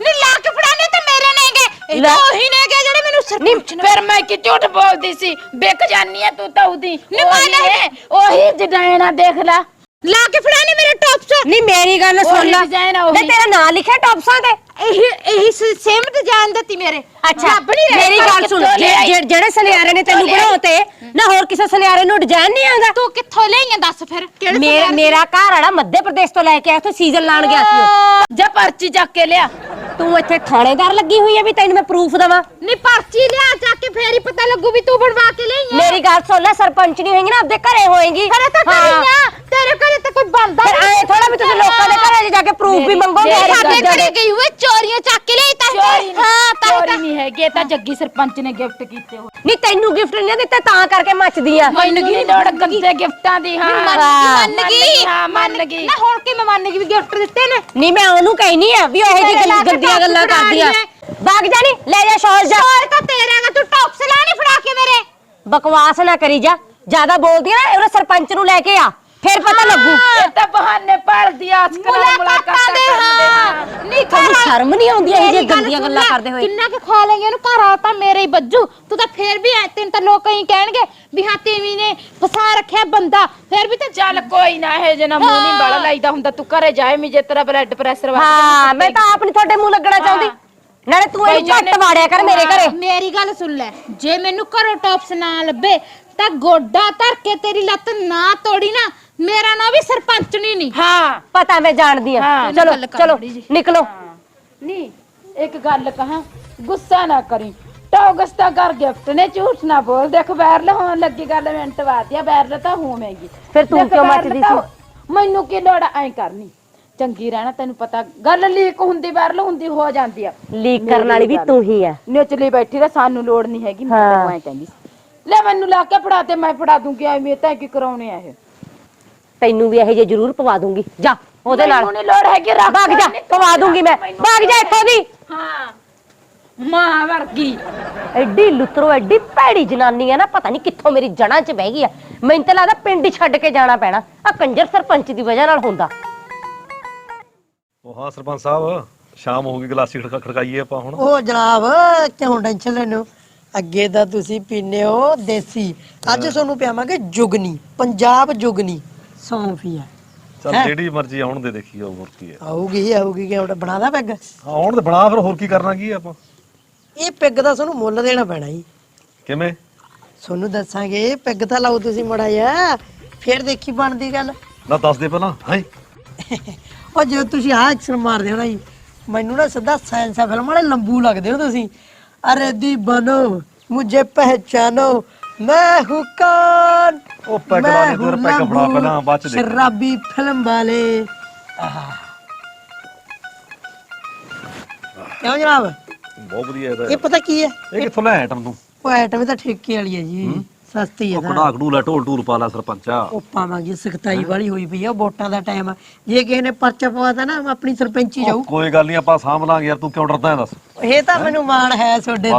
Speaker 1: ਨਹੀਂ ਲਾ ਕੇ ਫੜਾਣੇ ਤਾਂ ਮੇਰੇ ਨੇਗੇ। ਇਹ। ਤਾਂ ਉਹੀ ਨੇਗੇ ਜਿਹੜੇ ਮੈਨੂੰ ਸਰਪੰਚ ਨੇ
Speaker 6: ਫਿਰ ਮੈਂ ਕਿ ਝੂਠ ਬੋਲਦੀ ਸੀ? ਵਿਕ ਜਾਨੀ ਆ ਤੂੰ ਤਾਂ ਉਹਦੀ।
Speaker 1: ਨਹੀਂ, ਮੈਂ
Speaker 6: ਉਹੀ
Speaker 1: ਨਹੀਂ।
Speaker 6: ਹੈ, ਉਹੀ ਜਡਾਇਣਾ ਦੇਖ ਲੈ।
Speaker 1: ਲਾ ਕੇ ਫੜਾਣੇ ਮੇਰੇ ਟੌਪਸ
Speaker 5: ਨਹੀਂ ਮੇਰੀ ਗੱਲ ਸੁਣ ਲੈ।
Speaker 6: ਆ।
Speaker 5: ਤੇਰਾ ਨਾਂ ਲਿਖਿਆ ਟੌਪਸਾਂ ਤੇ।
Speaker 1: ਇਹੀ ਇਹੀ ਸੇਮ ਡਿਜ਼ਾਈਨ ਦਿੱਤੀ ਮੇਰੇ।
Speaker 5: ਅੱਛਾ
Speaker 1: ਲੱਭ ਨਹੀਂ ਰਿਹਾ
Speaker 5: ਮੇਰੀ ਗੱਲ ਸੁਣ
Speaker 6: ਕਿੱਥੋਂ ਲਿਆਈ?
Speaker 5: ਜਿਹੜੇ ਸੁਨਿਆਰੇ ਨੇ ਤੈਨੂੰ
Speaker 6: ਲਿਆਈ?
Speaker 5: ਬਣਾਉਤੇ ਨਾ ਹੋਰ ਕਿਸੇ ਸੁਨਿਆਰੇ ਨੂੰ ਡਿਜ਼ਾਈਨ ਨਹੀਂ ਆਉਂਦਾ?
Speaker 1: ਤੂੰ ਕਿੱਥੋਂ ਲਈਆਂ ਦੱਸ ਫਿਰ ਕਿਹੜੇ
Speaker 5: ਮੇਰਾ
Speaker 1: ਸੁਨਿਆਰੇ?
Speaker 5: ਮੇਰਾ ਘਰ ਵਾਲਾ ਮੱਧ ਪ੍ਰਦੇਸ਼ ਤੋਂ ਲੈ ਕੇ ਆਇਆ ਉੱਥੇ ਸੀਜ਼ਨ ਲਾਣ ਗਿਆ ਸੀ ਉਹ।
Speaker 6: ਜਾ ਪਰਚੀ ਚੱਕ ਕੇ ਲਿਆ।
Speaker 5: ਤੂੰ ਇੱਥੇ ਥਾਣੇਦਾਰ ਲੱਗੀ ਹੋਈ ਹੈ ਵੀ ਤੈਨੂੰ ਮੈਂ ਪ੍ਰੂਫ ਦਵਾਂ?
Speaker 1: ਨਹੀਂ ਪਰਚੀ ਲਿਆ ਜਾ ਕੇ ਫੇਰ ਹੀ ਪਤਾ ਲੱਗੂ ਵੀ ਤੂੰ ਬਣਵਾ ਕੇ ਲਈ ਹੈ
Speaker 5: ਮੇਰੀ ਗੱਲ ਸੁਣ ਲੈ ਸਰਪੰਚ ਨਹੀਂ ਹੋਏਗੀ ਨਾ ਆਪਦੇ ਘਰੇ ਹੋਏਗੀ।
Speaker 1: ਘਰੇ ਤਾਂ ਕਰੀਆਂ ਤੇਰੇ ਘਰੇ ਤਾਂ ਕੋਈ ਬੰਦਾ
Speaker 5: ਫਿਰ ਐ ਥੋੜਾ ਵੀ ਤੁਸੀਂ ਲੋਕਾਂ ਦੇ ਘਰੇ ਜਾ ਕੇ ਪ੍ਰੂਫ ਵੀ ਮੰਗੋਗੇ
Speaker 6: ਮੇਰੀ
Speaker 1: ਸਾਡੇ ਘਰੇ ਗਈ ਹੋਏ ਚੋਰੀਆਂ ਚੱਕ ਕੇ ਲਈ ਤਾਂ
Speaker 6: ਚੋਰੀ ਨਹੀਂ
Speaker 1: ਹਾਂ ਤਾਂ
Speaker 6: ਚੋਰੀ ਨਹੀਂ ਹੈਗੀ ਇਹ ਤਾਂ ਜੱਗੀ ਸਰਪੰਚ ਨੇ ਗਿਫਟ ਕੀਤੇ ਹੋ
Speaker 5: ਨਹੀਂ ਤੈਨੂੰ ਗਿਫਟ ਨਹੀਂ ਦਿੱਤੇ ਤਾਂ ਕਰਕੇ ਮੱਚਦੀ ਆ
Speaker 6: ਮੈਨੂੰ ਕੀ ਲੋੜ ਗੰਦੇ ਗਿਫਟਾਂ ਦੀ ਹਾਂ।
Speaker 1: ਮੰਨ। ਗਈ
Speaker 6: ਹਾਂ ਮੰਨ ਗਈ
Speaker 1: ਨਾ ਹੁਣ ਕੀ ਮੈਂ ਮੰਨ ਗਈ ਵੀ ਗਿਫਟ ਦਿੱਤੇ ਨੇ?
Speaker 5: ਨਹੀਂ ਮੈਂ ਉਹਨੂੰ ਕਹਿਨੀ ਆ ਵੀ ਇਹੋ ਜਿਹੀ ਗੰਦੀਆਂ ਗੱਲਾਂ ਕਰਦੀਆਂ।
Speaker 1: ਲਈ
Speaker 5: ਵਗ ਜਾਣੀ ਲੈ ਜਾ ਸ਼ੌਲ ਜਾ।
Speaker 1: ਹੋਰ ਤਾਂ ਤੇਰਾ ਗਾ ਤੂੰ ਟੌਪਸ ਲਾ ਨਹੀਂ ਫੜਾ ਕੇ ਮੇਰੇ।
Speaker 5: ਬਕਵਾਸ ਨਾ ਕਰੀ ਜਾ। ਜ਼ਿਆਦਾ ਬੋਲਦੀ ਆ ਨਾ ਸਰਪੰਚ ਨੂੰ ਲੈ ਕੇ ਆ। ਫਿਰ ਪਤਾ ਲੱਗੂ।
Speaker 6: ਇਹ ਤਾਂ ਬਹਾਨੇ ਭਾਲਦੀ ਆ ਅੱਜ
Speaker 1: ਮੁਲਾਕਾਤਾਂ ਦੇ ਹਾਂ। ਨਹੀਂ
Speaker 5: ਤੁਹਾਨੂੰ ਸ਼ਰਮ ਨਹੀਂ ਆਉਂਦੀ ਇਹ
Speaker 1: ਗੱਲ
Speaker 5: ਗੰਦੀਆਂ ਗੱਲਾਂ ਕਰਦੇ ਹੋਏ?
Speaker 1: ਕਿੰਨਾ ਕੁ ਖਾ ਲੈਂਗੇ ਉਹਨੂੰ ਘਰ ਆ ਤਾਂ ਮੇਰੇ ਹੀ ਬੱਜੂ। ਤੂੰ ਤਾਂ ਫੇਰ ਵੀ ਐ ਤੈਨੂੰ ਤਾਂ ਲੋਕ ਹੀ ਕਹਿਣਗੇ ਵੀ ਹਾਂ ਤੀਵੀਂ ਨੇ ਫਸਾ ਰੱਖਿਆ ਬੰਦਾ। ਫੇਰ ਵੀ ਤਾਂ
Speaker 6: ਚੱਲ ਕੋਈ ਨਾ ਇਹ ਜਨਾ ਮੂੰਹ ਨਹੀਂ ਬੜਾ ਲਾਈਦਾ ਹੁੰਦਾ। ਤੂੰ ਘਰੇ ਜਾਏ ਮੀ ਜੇ ਤੇਰਾ ਬਲੱਡ ਪ੍ਰੈਸ਼ਰ ਵੱਧ
Speaker 5: ਹਾਂ ਮੈਂ ਤਾਂ ਆਪ ਨਹੀਂ ਤੁਹਾਡੇ ਮੂੰਹ ਲੱਗਣਾ ਚਾਹੁੰਦੀ। ਨਾਲੇ ਤੂੰ ਇਹਨੂੰ ਘੱਟ
Speaker 6: ਜਾਨੇ-
Speaker 5: ਵਾੜਿਆ ਕਰ ਮੇਰੇ ਘਰੇ।
Speaker 1: ਮੇਰੀ ਗੱਲ ਸੁਣ ਲੈ ਜੇ ਮੈਨੂੰ ਘਰੋਂ ਟੌਪਸ ਨਾ ਲੱਭੇ ਤਾਂ ਗੋਡਾ ਧਰ ਕੇ ਤੇਰੀ ਲੱਤ ਨਾ ਤੋੜੀ ਨਾ। ਮੇਰਾ ਨਾਂ ਵੀ ਸਰਪੰਚ ਨਹੀਂ ਨਹੀਂ
Speaker 6: ਹਾਂ।
Speaker 5: ਪਤਾ ਮੈਂ ਜਾਣਦੀ ਆ।
Speaker 6: ਹਾਂ,
Speaker 5: ਚਲੋ
Speaker 1: ਗੱਲ ਕਰ
Speaker 5: ਚਲੋ। ਨਿਕਲੋ।
Speaker 6: ਨਹੀਂ ਇੱਕ ਗੱਲ ਕਹਾਂ ਗੁੱਸਾ ਨਾ ਕਰੀ। ਟੌਗਸ ਤਾਂ ਕਰ ਗਿਫਟ ਨੇ ਝੂਠ ਨਾ ਬੋਲ। ਦੇਖ ਵਾਇਰਲ ਹੋਣ ਲੱਗੀ ਗੱਲ ਮਿੰਟ ਬਾਅਦ ਆ ਵਾਇਰਲ ਤਾਂ ਹੋਵੇਗੀ
Speaker 5: ਫਿਰ ਤੂੰ
Speaker 6: ਦੇਖ
Speaker 5: ਕਿਉਂ
Speaker 6: viral
Speaker 5: ਮੱਚਦੀ
Speaker 6: ਤਾਂ ਮੈਨੂੰ ਕੀ ਲੋੜ ਐ ਕਰਨੀ। ਚੰਗੀ ਰਹਿਣਾ ਤੈਨੂੰ ਪਤਾ ਗੱਲ ਲੀਕ ਹੁੰਦੀ ਵਾਇਰਲ ਹੁੰਦੀ ਹੋ ਜਾਂਦੀ ਆ।
Speaker 5: ਲੀਕ ਕਰਨ ਵਾਲੀ ਵੀ ਤੂੰ ਹੀ ਆ।
Speaker 6: ਨਿਚਲੀ ਬੈਠੀ ਤਾਂ ਸਾਨੂੰ ਲੋੜ ਨਹੀਂ ਹੈਗੀ ਮੈਂ
Speaker 5: ਹਾਂ।
Speaker 6: ਤੈਨੂੰ ਐ ਕਹਿੰਦੀ ਸੀ। ਲੈ ਮੈਨੂੰ ਲਾ ਕੇ ਫੜਾ ਦੇ ਮੈਂ ਫੜਾ ਦੂੰਗੀ ਐਵੇਂ ਤਾਂ ਕੀ ਕਰਾਉਣੇ ਆ ਇਹ।
Speaker 5: ਤੈਨੂੰ ਵੀ ਇਹੋ ਜਿਹੇ ਜ਼ਰੂਰ ਪਵਾ ਦੂੰਗੀ। ਜਾ ਉਹਦੇ ਨਾਲ।
Speaker 6: ਮੈਨੂੰ ਨਹੀਂ ਲੋੜ ਹੈਗੀ ਰੱਖ
Speaker 5: ਭਾਗ ਜਾ ਪਵਾ ਦੂੰਗੀ ਮੈਂ। ਭਾਗ ਜਾ ਇੱਥੋਂ ਦੀ।
Speaker 6: ਹਾਂ ਮਾਂ ਵਰਗੀ।
Speaker 5: ਐਡੀ ਲੁੱਤਰੋ ਐਡੀ ਭੈੜੀ ਜਨਾਨੀ ਆ ਨਾ ਪਤਾ ਨਹੀਂ ਕਿੱਥੋਂ ਮੇਰੀ ਜੜਾਂ 'ਚ ਬਹਿ ਗਈ ਆ। ਮੈਨੂੰ ਤਾਂ ਲੱਗਦਾ ਪਿੰਡ ਹੀ ਛੱਡ ਕੇ ਜਾਣਾ ਪੈਣਾ। ਆ ਕੰਜਰ ਸਰਪੰਚ ਦੀ ਵਜ੍ਹਾ ਨਾਲ ਹੁੰਦਾ।
Speaker 7: ਉਹ ਹਾਂ ਸਰਪੰਚ ਸਾਹਿਬ ਸ਼ਾਮ ਹੋ ਗਈ ਗਲਾਸੀ ਖੜਕਾ ਖੜਕਾਈਏ ਆਪਾਂ ਹੁਣ।
Speaker 2: ਉਹ ਜਨਾਬ ਕਿਉਂ ਟੈਨਸ਼ਨ ਲੈਨੋ ਅੱਗੇ ਤਾਂ ਤੁਸੀਂ ਪੀਨੇ ਹੋ ਦੇਸੀ। ਅੱਜ ਤੁਹਾਨੂੰ ਪਿਆਵਾਂਗੇ ਜੁਗਨੀ ਪੰਜਾਬ ਜੁਗਨੀ। ਸੌਂਫੀਆ
Speaker 7: ਚੱਲ ਜਿਹੜੀ ਮਰਜ਼ੀ ਆਉਣ ਦੇ ਦੇਖੀ ਜਾਓ ਹੋਰ ਕੀ ਹੈ
Speaker 2: ਆਊਗੀ ਆਊਗੀ ਕਿ ਹੁਣ ਬਣਾਦਾ ਪੈਗ?
Speaker 7: ਹਾਂ, ਆਉਣ ਦੇ ਬਣਾ ਫਿਰ ਹੋਰ ਕੀ ਕਰਨਾ ਕੀ ਹੈ ਆਪਾਂ?
Speaker 2: ਇਹ ਪੈਗ ਦਾ ਤੁਹਾਨੂੰ ਮੁੱਲ ਦੇਣਾ ਪੈਣਾ ਜੀ।
Speaker 7: ਕਿਵੇਂ?
Speaker 2: ਤੁਹਾਨੂੰ ਦੱਸਾਂਗੇ ਪੈਗ ਤਾਂ ਲਾਓ ਤੁਸੀਂ ਮੜਾ ਜਾ ਫਿਰ ਦੇਖੀ ਬਣਦੀ ਗੱਲ।
Speaker 7: ਨਾ ਦੱਸ ਦੇ ਪਹਿਲਾਂ ਹਾਂ?
Speaker 2: ਉਹ ਜੇ ਤੁਸੀਂ ਆਹ ਐਕਸ਼ਨ ਮਾਰਦੇ ਹੋ ਨਾ ਜੀ ਮੈਨੂੰ ਨਾ ਸਿੱਧਾ ਸਾਇੰਸ ਫਿਲਮ ਵਾਲੇ ਲੰਬੂ ਲੱਗਦੇ ਹੋ ਤੁਸੀਂ। ਅਰੇ ਦੀ ਬਨੋ ਮੁਝੇ ਪਹਿਚਾਨੋ। ਮੈਂ ਹੂੰ ਕੌਣ?
Speaker 7: ਉਹ ਪੈਗ ਲਾ ਲੈ
Speaker 2: ਹੂੰ
Speaker 7: ਪੈਗ ਫੜਾ ਪਹਿਲਾਂ ਬਾਅਦ ਚ ਦੇਖ
Speaker 2: ਸ਼ਰਾਬੀ ਫਿਲਮ ਵਾਲੇ। ਆਹ। ਕਿਉਂ ਜਨਾਬ?
Speaker 7: ਬਹੁਤ ਵਧੀਆ ਇਹਦਾ।
Speaker 2: ਇਹ ਪਤਾ ਕੀ ਹੈ?
Speaker 7: ਇਹ ਕਿੱਥੋਂ ਲੈ ਆਟਮ ਤੂੰ?
Speaker 2: ਉਹ ਆਈਟਮ ਤਾਂ ਠੇਕੇ ਵਾਲੀ ਹੈ ਜੀ। ਸਸਤੀ ਹੈ
Speaker 7: ਉਹ
Speaker 2: ਤਾਂ।
Speaker 7: ਕਢਾ ਕਢੂ ਲੈ ਢੋਲ ਢੂਲ ਪਾ ਲੈ ਸਰਪੰਚਾ।
Speaker 2: ਉਹ ਪਾਵਾਂਗੇ ਸਖਤਾਈ ਵਾਲੀ ਹੋਈ ਪਈ ਆ ਵੋਟਾਂ ਦਾ ਟਾਈਮ ਆ। ਜੇ ਕਿਸੇ ਨੇ ਪਰਚਾ ਪਵਾਤਾ ਨਾ ਆਪਣੀ ਸਰਪੰਚੀ ਜਾਊ।
Speaker 7: ਕੋਈ ਗੱਲ ਨਹੀਂ ਆਪਾਂ ਸਾਂਭ ਲਾਂਗੇ ਯਾਰ ਤੂੰ ਕਿਉਂ ਡਰਦਾ ਹੈ ਦੱਸ?
Speaker 2: ਇਹ ਤਾਂ ਮੈਨੂੰ ਮਾਣ ਹੈ ਤੁਹਾਡੇ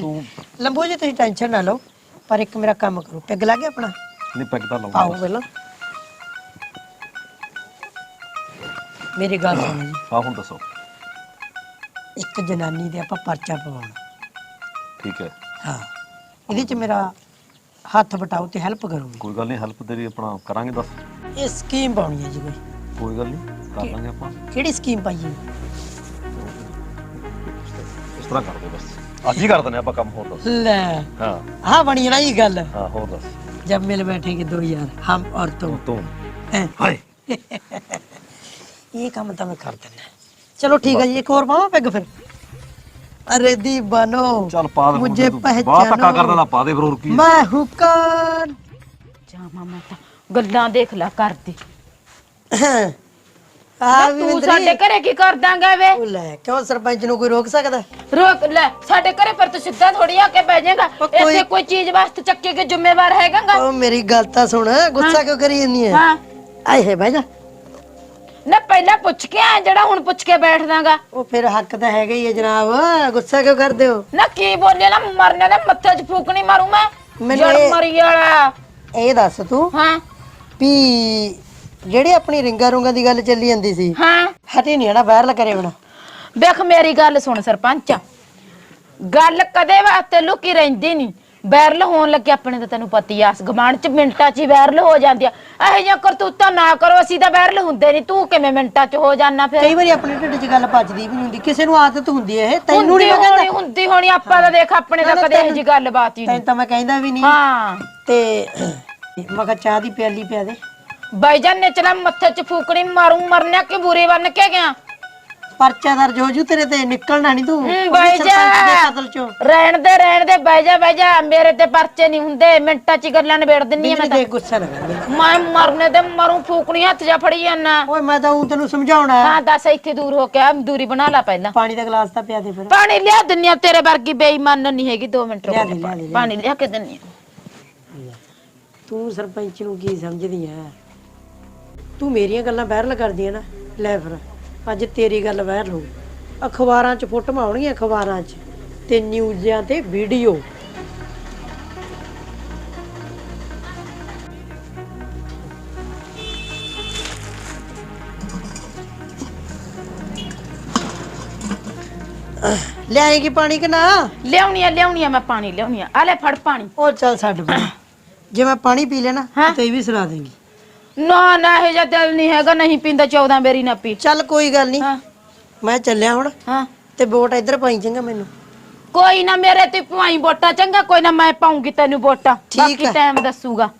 Speaker 2: ਤੂੰ- ਲੰਬੂ ਜੀ ਤੁਸੀਂ ਟੈਨਸ਼ਨ ਨਾ ਲਓ। ਪਰ ਇੱਕ ਮੇਰਾ ਕੰਮ ਕਰੋ ਪੈਗ ਲਾ ਕੇ ਆਪਣਾ?
Speaker 7: ਨਹੀਂ ਪੈਗ ਤਾਂ
Speaker 2: ਆਓ
Speaker 7: ਲਾਉਂਗਾ
Speaker 2: ਪਹਿਲਾਂ ਮੇਰੀ ਗੱਲ ਸੁਣੋ ਜੀ।
Speaker 7: ਹਾਂ ਹੁਣ ਦੱਸੋ।
Speaker 2: ਇੱਕ ਜਨਾਨੀ ਦੇ ਆਪਾਂ ਪਰਚਾ ਪਵਾਉਣਾ।
Speaker 7: ਠੀਕ ਹੈ।
Speaker 2: ਹਾਂ। ਇਹਦੇ ਚ ਮੇਰਾ ਹੱਥ ਬਟਾਓ ਤੇ ਹੈਲਪ ਕਰੋਗੇ।
Speaker 7: ਕੋਈ ਗੱਲ ਨਹੀਂ ਹੈਲਪ ਤੇਰੀ ਆਪਣਾ ਕਰਾਂਗੇ ਦੱਸ।
Speaker 2: ਇਹ ਸਕੀਮ ਪਾਉਣੀ ਹੈ ਜੀ ਕੋਈ।
Speaker 7: ਕੋਈ ਗੱਲ ਨਹੀਂ ਕਰ ਲਾਂਗੇ ਆਪਾਂ।
Speaker 2: ਕਿਹੜੀ ਸਕੀਮ ਪਾਈਏ
Speaker 7: ਇਸ ਤਰ੍ਹਾਂ ਕਰ ਦੇ ਬਸ। ਅੱਜ ਹੀ ਕਰ ਦਿੰਦੇ ਆਪਾਂ ਕੰਮ ਹੋਰ ਦੱਸ।
Speaker 2: ਲੈ
Speaker 7: ਹਾਂ।
Speaker 2: ਆ ਬਣੀ ਨਾ ਗੱਲ।
Speaker 7: ਹਾਂ ਹੋਰ ਦੱਸ।
Speaker 2: ਜਬ ਮਿਲ ਬੈਠੇਗੇ ਦੋ ਯਾਰ ਹਮ ਔਰ
Speaker 7: ਤੂੰ।
Speaker 2: ਤੂੰ।
Speaker 7: ਹਾਏ।
Speaker 2: ਇਹ ਕੰਮ ਤਾਂ ਮੈਂ ਕਰ ਦਿੰਦਾ। ਚਲੋ ਠੀਕ ਹੈ ਜੀ ਇੱਕ ਹੋਰ ਪਾਵਾਂ ਪੈਗ ਫਿਰ? ਅਰੇ ਦੀਵਾਨੋ
Speaker 7: ਚੱਲ ਪਾ ਦੇ
Speaker 2: ਮੁਝੇ
Speaker 7: ਤੂੰ। ਬਾਹਰ ਧੱਕਾ ਕਰਦਾ ਪਾ ਦੇ ਫਿਰ ਹੋਰ ਕੀ
Speaker 2: ਮੈਂ ਹੁਕਨ
Speaker 6: ਜਾਵਾਂ ਮੈਂ ਤਾਂ। ਗੱਲਾਂ ਦੇਖ ਲੈ ਕਰਦੀ
Speaker 2: ਆ ਵੀ
Speaker 6: ਤੂੰ ਸਾਡੇ ਘਰੇ ਕੀ ਕਰ ਦਾਂਗਾ ਵੇ?
Speaker 2: ਉਹ ਲੈ ਕਿਉਂ ਸਰਪੰਚ ਨੂੰ ਕੋਈ ਰੋਕ ਸਕਦਾ?
Speaker 6: ਰੋਕ ਲੈ ਸਾਡੇ ਘਰੇ ਪਰ ਤੂੰ ਸਿੱਧਾ ਥੋੜੀ ਆ ਕੇ ਬਹਿ ਜਾਏਗਾ।
Speaker 2: ਉਹ ਕੋਈ-
Speaker 6: ਇੱਥੇ ਕੋਈ ਚੀਜ਼ ਵਾਸਤੇ ਚੱਕੇ ਕੇ ਜ਼ਿੰਮੇਵਾਰ ਹੈਗਾਗਾ?
Speaker 2: ਉਹ ਮੇਰੀ ਗੱਲ ਤਾਂ ਸੁਣ ਗੁੱਸਾ ਕਿਉਂ ਕਰੀ ਜਾਂਦੀ ਹੈ
Speaker 6: ਹਾਂ।
Speaker 2: ਆਏ ਹੈ ਬਹਿ ਜਾ।
Speaker 6: ਨਾ ਪਹਿਲਾਂ ਪੁੱਛ ਕੇ ਆ ਜਿਹੜਾ ਹੁਣ ਪੁੱਛ ਕੇ ਬੈਠ ਦਾਂਗਾ
Speaker 2: ਉਹ ਫਿਰ ਹੱਕ ਤਾਂ ਹੈਗਾ ਹੀ ਹੈ ਜਨਾਬ ਗੁੱਸਾ ਕਿਉਂ ਕਰਦੇ ਹੋ?
Speaker 6: ਨਾ ਕੀ ਬੋਲੇ ਨਾ ਮਰਨੇ ਦੇ ਮੱਥੇ 'ਚ ਫੂਕਣੀ ਮਾਰੂ ਮੈਂ?
Speaker 2: ਮੈਨੂੰ
Speaker 6: ਯਾਰ
Speaker 2: ਇਹ-
Speaker 6: ਮਰੀ ਵਾਲਾ।
Speaker 2: ਇਹ ਦੱਸ ਤੂੰ
Speaker 6: ਹਾਂ।
Speaker 2: ਵੀ ਜਿਹੜੀ ਆਪਣੀ ਰਿੰਗਾ ਰੁੰਗਾ ਦੀ ਗੱਲ ਚੱਲੀ ਜਾਂਦੀ ਸੀ
Speaker 6: ਹਾਂ।
Speaker 2: ਹਟੀ ਨਹੀਂ ਨਾ ਵਾਇਰਲ ਕਰੇ ਬਣਾ
Speaker 6: ਵੇਖ ਮੇਰੀ ਗੱਲ ਸੁਣ ਸਰਪੰਚ। ਗੱਲ ਕਦੇ ਵਾਸਤੇ ਲੁਕੀ ਰਹਿੰਦੀ ਨਹੀਂ ਵਾਇਰਲ ਹੋਣ ਲੱਗੇ ਆਪਣੇ ਤਾਂ ਤੈਨੂੰ ਪਤੀ ਆਸ ਗਮਾਨ ਚ ਮਿੰਟਾਂ ਚ ਹੀ ਵਾਇਰਲ ਹੋ ਜਾਂਦੀ ਆ। ਇਹੋ ਜਿਹੀਆਂ ਕਰਤੂਤਾਂ ਨਾ ਕਰੋ ਅਸੀਂ ਤਾਂ ਵਾਇਰਲ ਹੁੰਦੇ ਨਹੀਂ ਤੂੰ ਕਿਵੇਂ ਮਿੰਟਾਂ ਚ ਹੋ ਜਾਣਾ ਫਿਰ?
Speaker 2: ਕਈ ਵਾਰੀ ਆਪਣੇ ਢਿੱਡ 'ਚ ਗੱਲ ਪਚਦੀ ਵੀ ਨਹੀਂ ਹੁੰਦੀ। ਕਿਸੇ ਨੂੰ ਆਦਤ ਹੁੰਦੀ ਹੈ ਇਹ। ਤੈਨੂੰ
Speaker 6: ਹੁੰਦੀ
Speaker 2: ਨਹੀਂ ਮੈਂ
Speaker 6: ਹੋਣੀ
Speaker 2: ਕਹਿੰਦਾ
Speaker 6: ਹੁੰਦੀ ਹੋਣੀ। ਆਪਾਂ ਤਾਂ ਦੇਖ ਆਪਣੇ ਤਾਂ ਕਦੇ ਇਹੋ ਜੀ ਗੱਲ ਬਾਤ ਹੀ ਨਹੀਂ
Speaker 2: ਤੈਨੂੰ ਤਾਂ ਮੈਂ ਕਹਿੰਦਾ ਵੀ ਨਹੀਂ
Speaker 6: ਹਾਂ।
Speaker 2: ਤੇ ਮੈਂ ਕਿਹਾ ਚਾਹ ਦੀ ਪਿਆਲੀ ਪਿਆ ਦੇ।
Speaker 6: ਬਾਈਜਾਨ ਨੇ ਚਲਾ ਮੱਥੇ ਚ ਫੂਕਣੀ ਮਾਰੂ ਮਰਨਿਆ ਕਿ ਬੁਰੀ ਬਣ ਕੇ ਗਿਆ?
Speaker 2: ਪਰਚਾ ਦਰਜ ਹੋ ਜੂ ਤੇਰੇ ਤੇ ਨਿਕਲਣਾ ਨਹੀਂ ਤੂੰ।
Speaker 6: ਹੂੰ, ਬਾਈ
Speaker 2: ਸਰਪੰਚ ਦੇ
Speaker 6: ਜਾ।
Speaker 2: ਕਤਲ ਚੋਂ।
Speaker 6: ਰਹਿਣ ਦੇ ਰਹਿਣ ਦੇ ਬਹਿ ਜਾ ਬਹਿ ਜਾ। ਮੇਰੇ ਤੇ ਪਰਚੇ ਨਹੀਂ ਹੁੰਦੇ ਮਿੰਟਾਂ ਚ ਹੀ ਗੱਲਾਂ ਨਿਬੇੜ ਦਿੰਨੀ ਆ ਮੈਂ
Speaker 2: ਬਿਜਲੀ
Speaker 6: ਤਾਂ।
Speaker 2: ਗੁੱਸਾ ਨਾ ਕਰ।
Speaker 6: ਮੈਂ ਮਰਨੇ ਤੇ ਮਰੂ ਫੂਕਣੀ ਹੱਥ ਜਾ ਫੜੀ ਜਾਨਾ।
Speaker 2: ਓਏ ਮੈਂ ਤਾਂ ਉਹ ਤੈਨੂੰ ਸਮਝਾਉਣਾ। ਹੈ।
Speaker 6: ਹਾਂ ਦੱਸ ਇੱਥੇ ਦੂਰ ਹੋ ਕੇ ਆ ਦੂਰੀ ਬਣਾ ਲਾ ਪਹਿਲਾਂ।
Speaker 2: ਪਾਣੀ ਦਾ ਗਲਾਸ ਤਾਂ ਪਿਆ ਦੇ ਫਿਰ।
Speaker 6: ਪਾਣੀ ਲਿਆ ਦਿੰਨੀ ਆ ਤੇਰੇ ਵਰਗੀ ਬੇਈਮਾਨ ਨਹੀਂ ਹੈਗੀ 2 ਮਿੰਟ
Speaker 2: ਲਿਆ
Speaker 6: ਰੁਕ
Speaker 2: ਦੇ, ਲਿਆ ਦੇ, ਲਿਆ
Speaker 6: ਪਾਣੀ ਲਿਆ ਕੇ ਦਿੰਨੀ ਆ।
Speaker 2: ਤੂੰ ਸਰਪੰਚ ਨੂੰ ਕੀ ਸਮਝਦੀ ਐ? ਤੂੰ ਮੇਰੀਆਂ ਗੱਲਾਂ ਵਾਇਰਲ ਕਰਦੀ ਐ ਨਾ ਲੈ ਫਿਰ ਅੱਜ ਤੇਰੀ ਗੱਲ ਵਾਇਰਲ ਹੋ ਅਖਬਾਰਾਂ 'ਚ ਫੋਟੋਆਂ ਆਉਣਗੀਆਂ ਅਖਬਾਰਾਂ 'ਚ ਤੇ ਨਿਊਜ਼ਾਂ ਤੇ ਵੀਡੀਓ। ਲਿਆਏਗੀ ਪਾਣੀ ਕਿ ਨਾ?
Speaker 6: ਲਿਆਉਣੀ ਆ ਲਿਆਉਣੀ ਆ ਮੈਂ ਪਾਣੀ ਲਿਆਉਣੀ ਆ। ਆ ਲੈ ਫੜ ਪਾਣੀ।
Speaker 2: ਉਹ ਚੱਲ ਛੱਡ ਪਰੇ। ਜੇ ਮੈਂ ਪਾਣੀ ਪੀ ਲੈਣਾ
Speaker 6: ਹਾਂ।
Speaker 2: ਤੇ ਇਹ ਵੀ ਸੁਣਾ ਦੇਂਗੀ।
Speaker 6: ਨਾ ਨਾ ਇਹ ਜਿਹਾ ਦਿਲ ਨਹੀਂ ਹੈਗਾ ਨਹੀਂ ਪੀਂਦਾ 14 ਬੇਰੀ ਨਾ ਪੀ।
Speaker 2: ਚੱਲ ਕੋਈ ਗੱਲ ਨਹੀਂ।
Speaker 6: ਹਾਂ।
Speaker 2: ਮੈਂ ਚੱਲਿਆ ਹੁਣ।
Speaker 6: ਹਾਂ।
Speaker 2: ਤੇ ਵੋਟ ਇੱਧਰ ਪਾਈ ਚੰਗਾ ਮੈਨੂੰ।
Speaker 6: ਕੋਈ ਨਾ ਮੇਰੇ ਤੇ ਪਵਾਈ ਵੋਟਾਂ ਚੰਗਾ ਕੋਈ ਨਾ ਮੈਂ ਪਾਉਂਗੀ ਤੈਨੂੰ ਵੋਟਾਂ।
Speaker 2: ਠੀਕ
Speaker 6: ਬਾਕੀ
Speaker 2: ਆ।
Speaker 6: ਟਾਈਮ ਦੱਸੂਗਾ।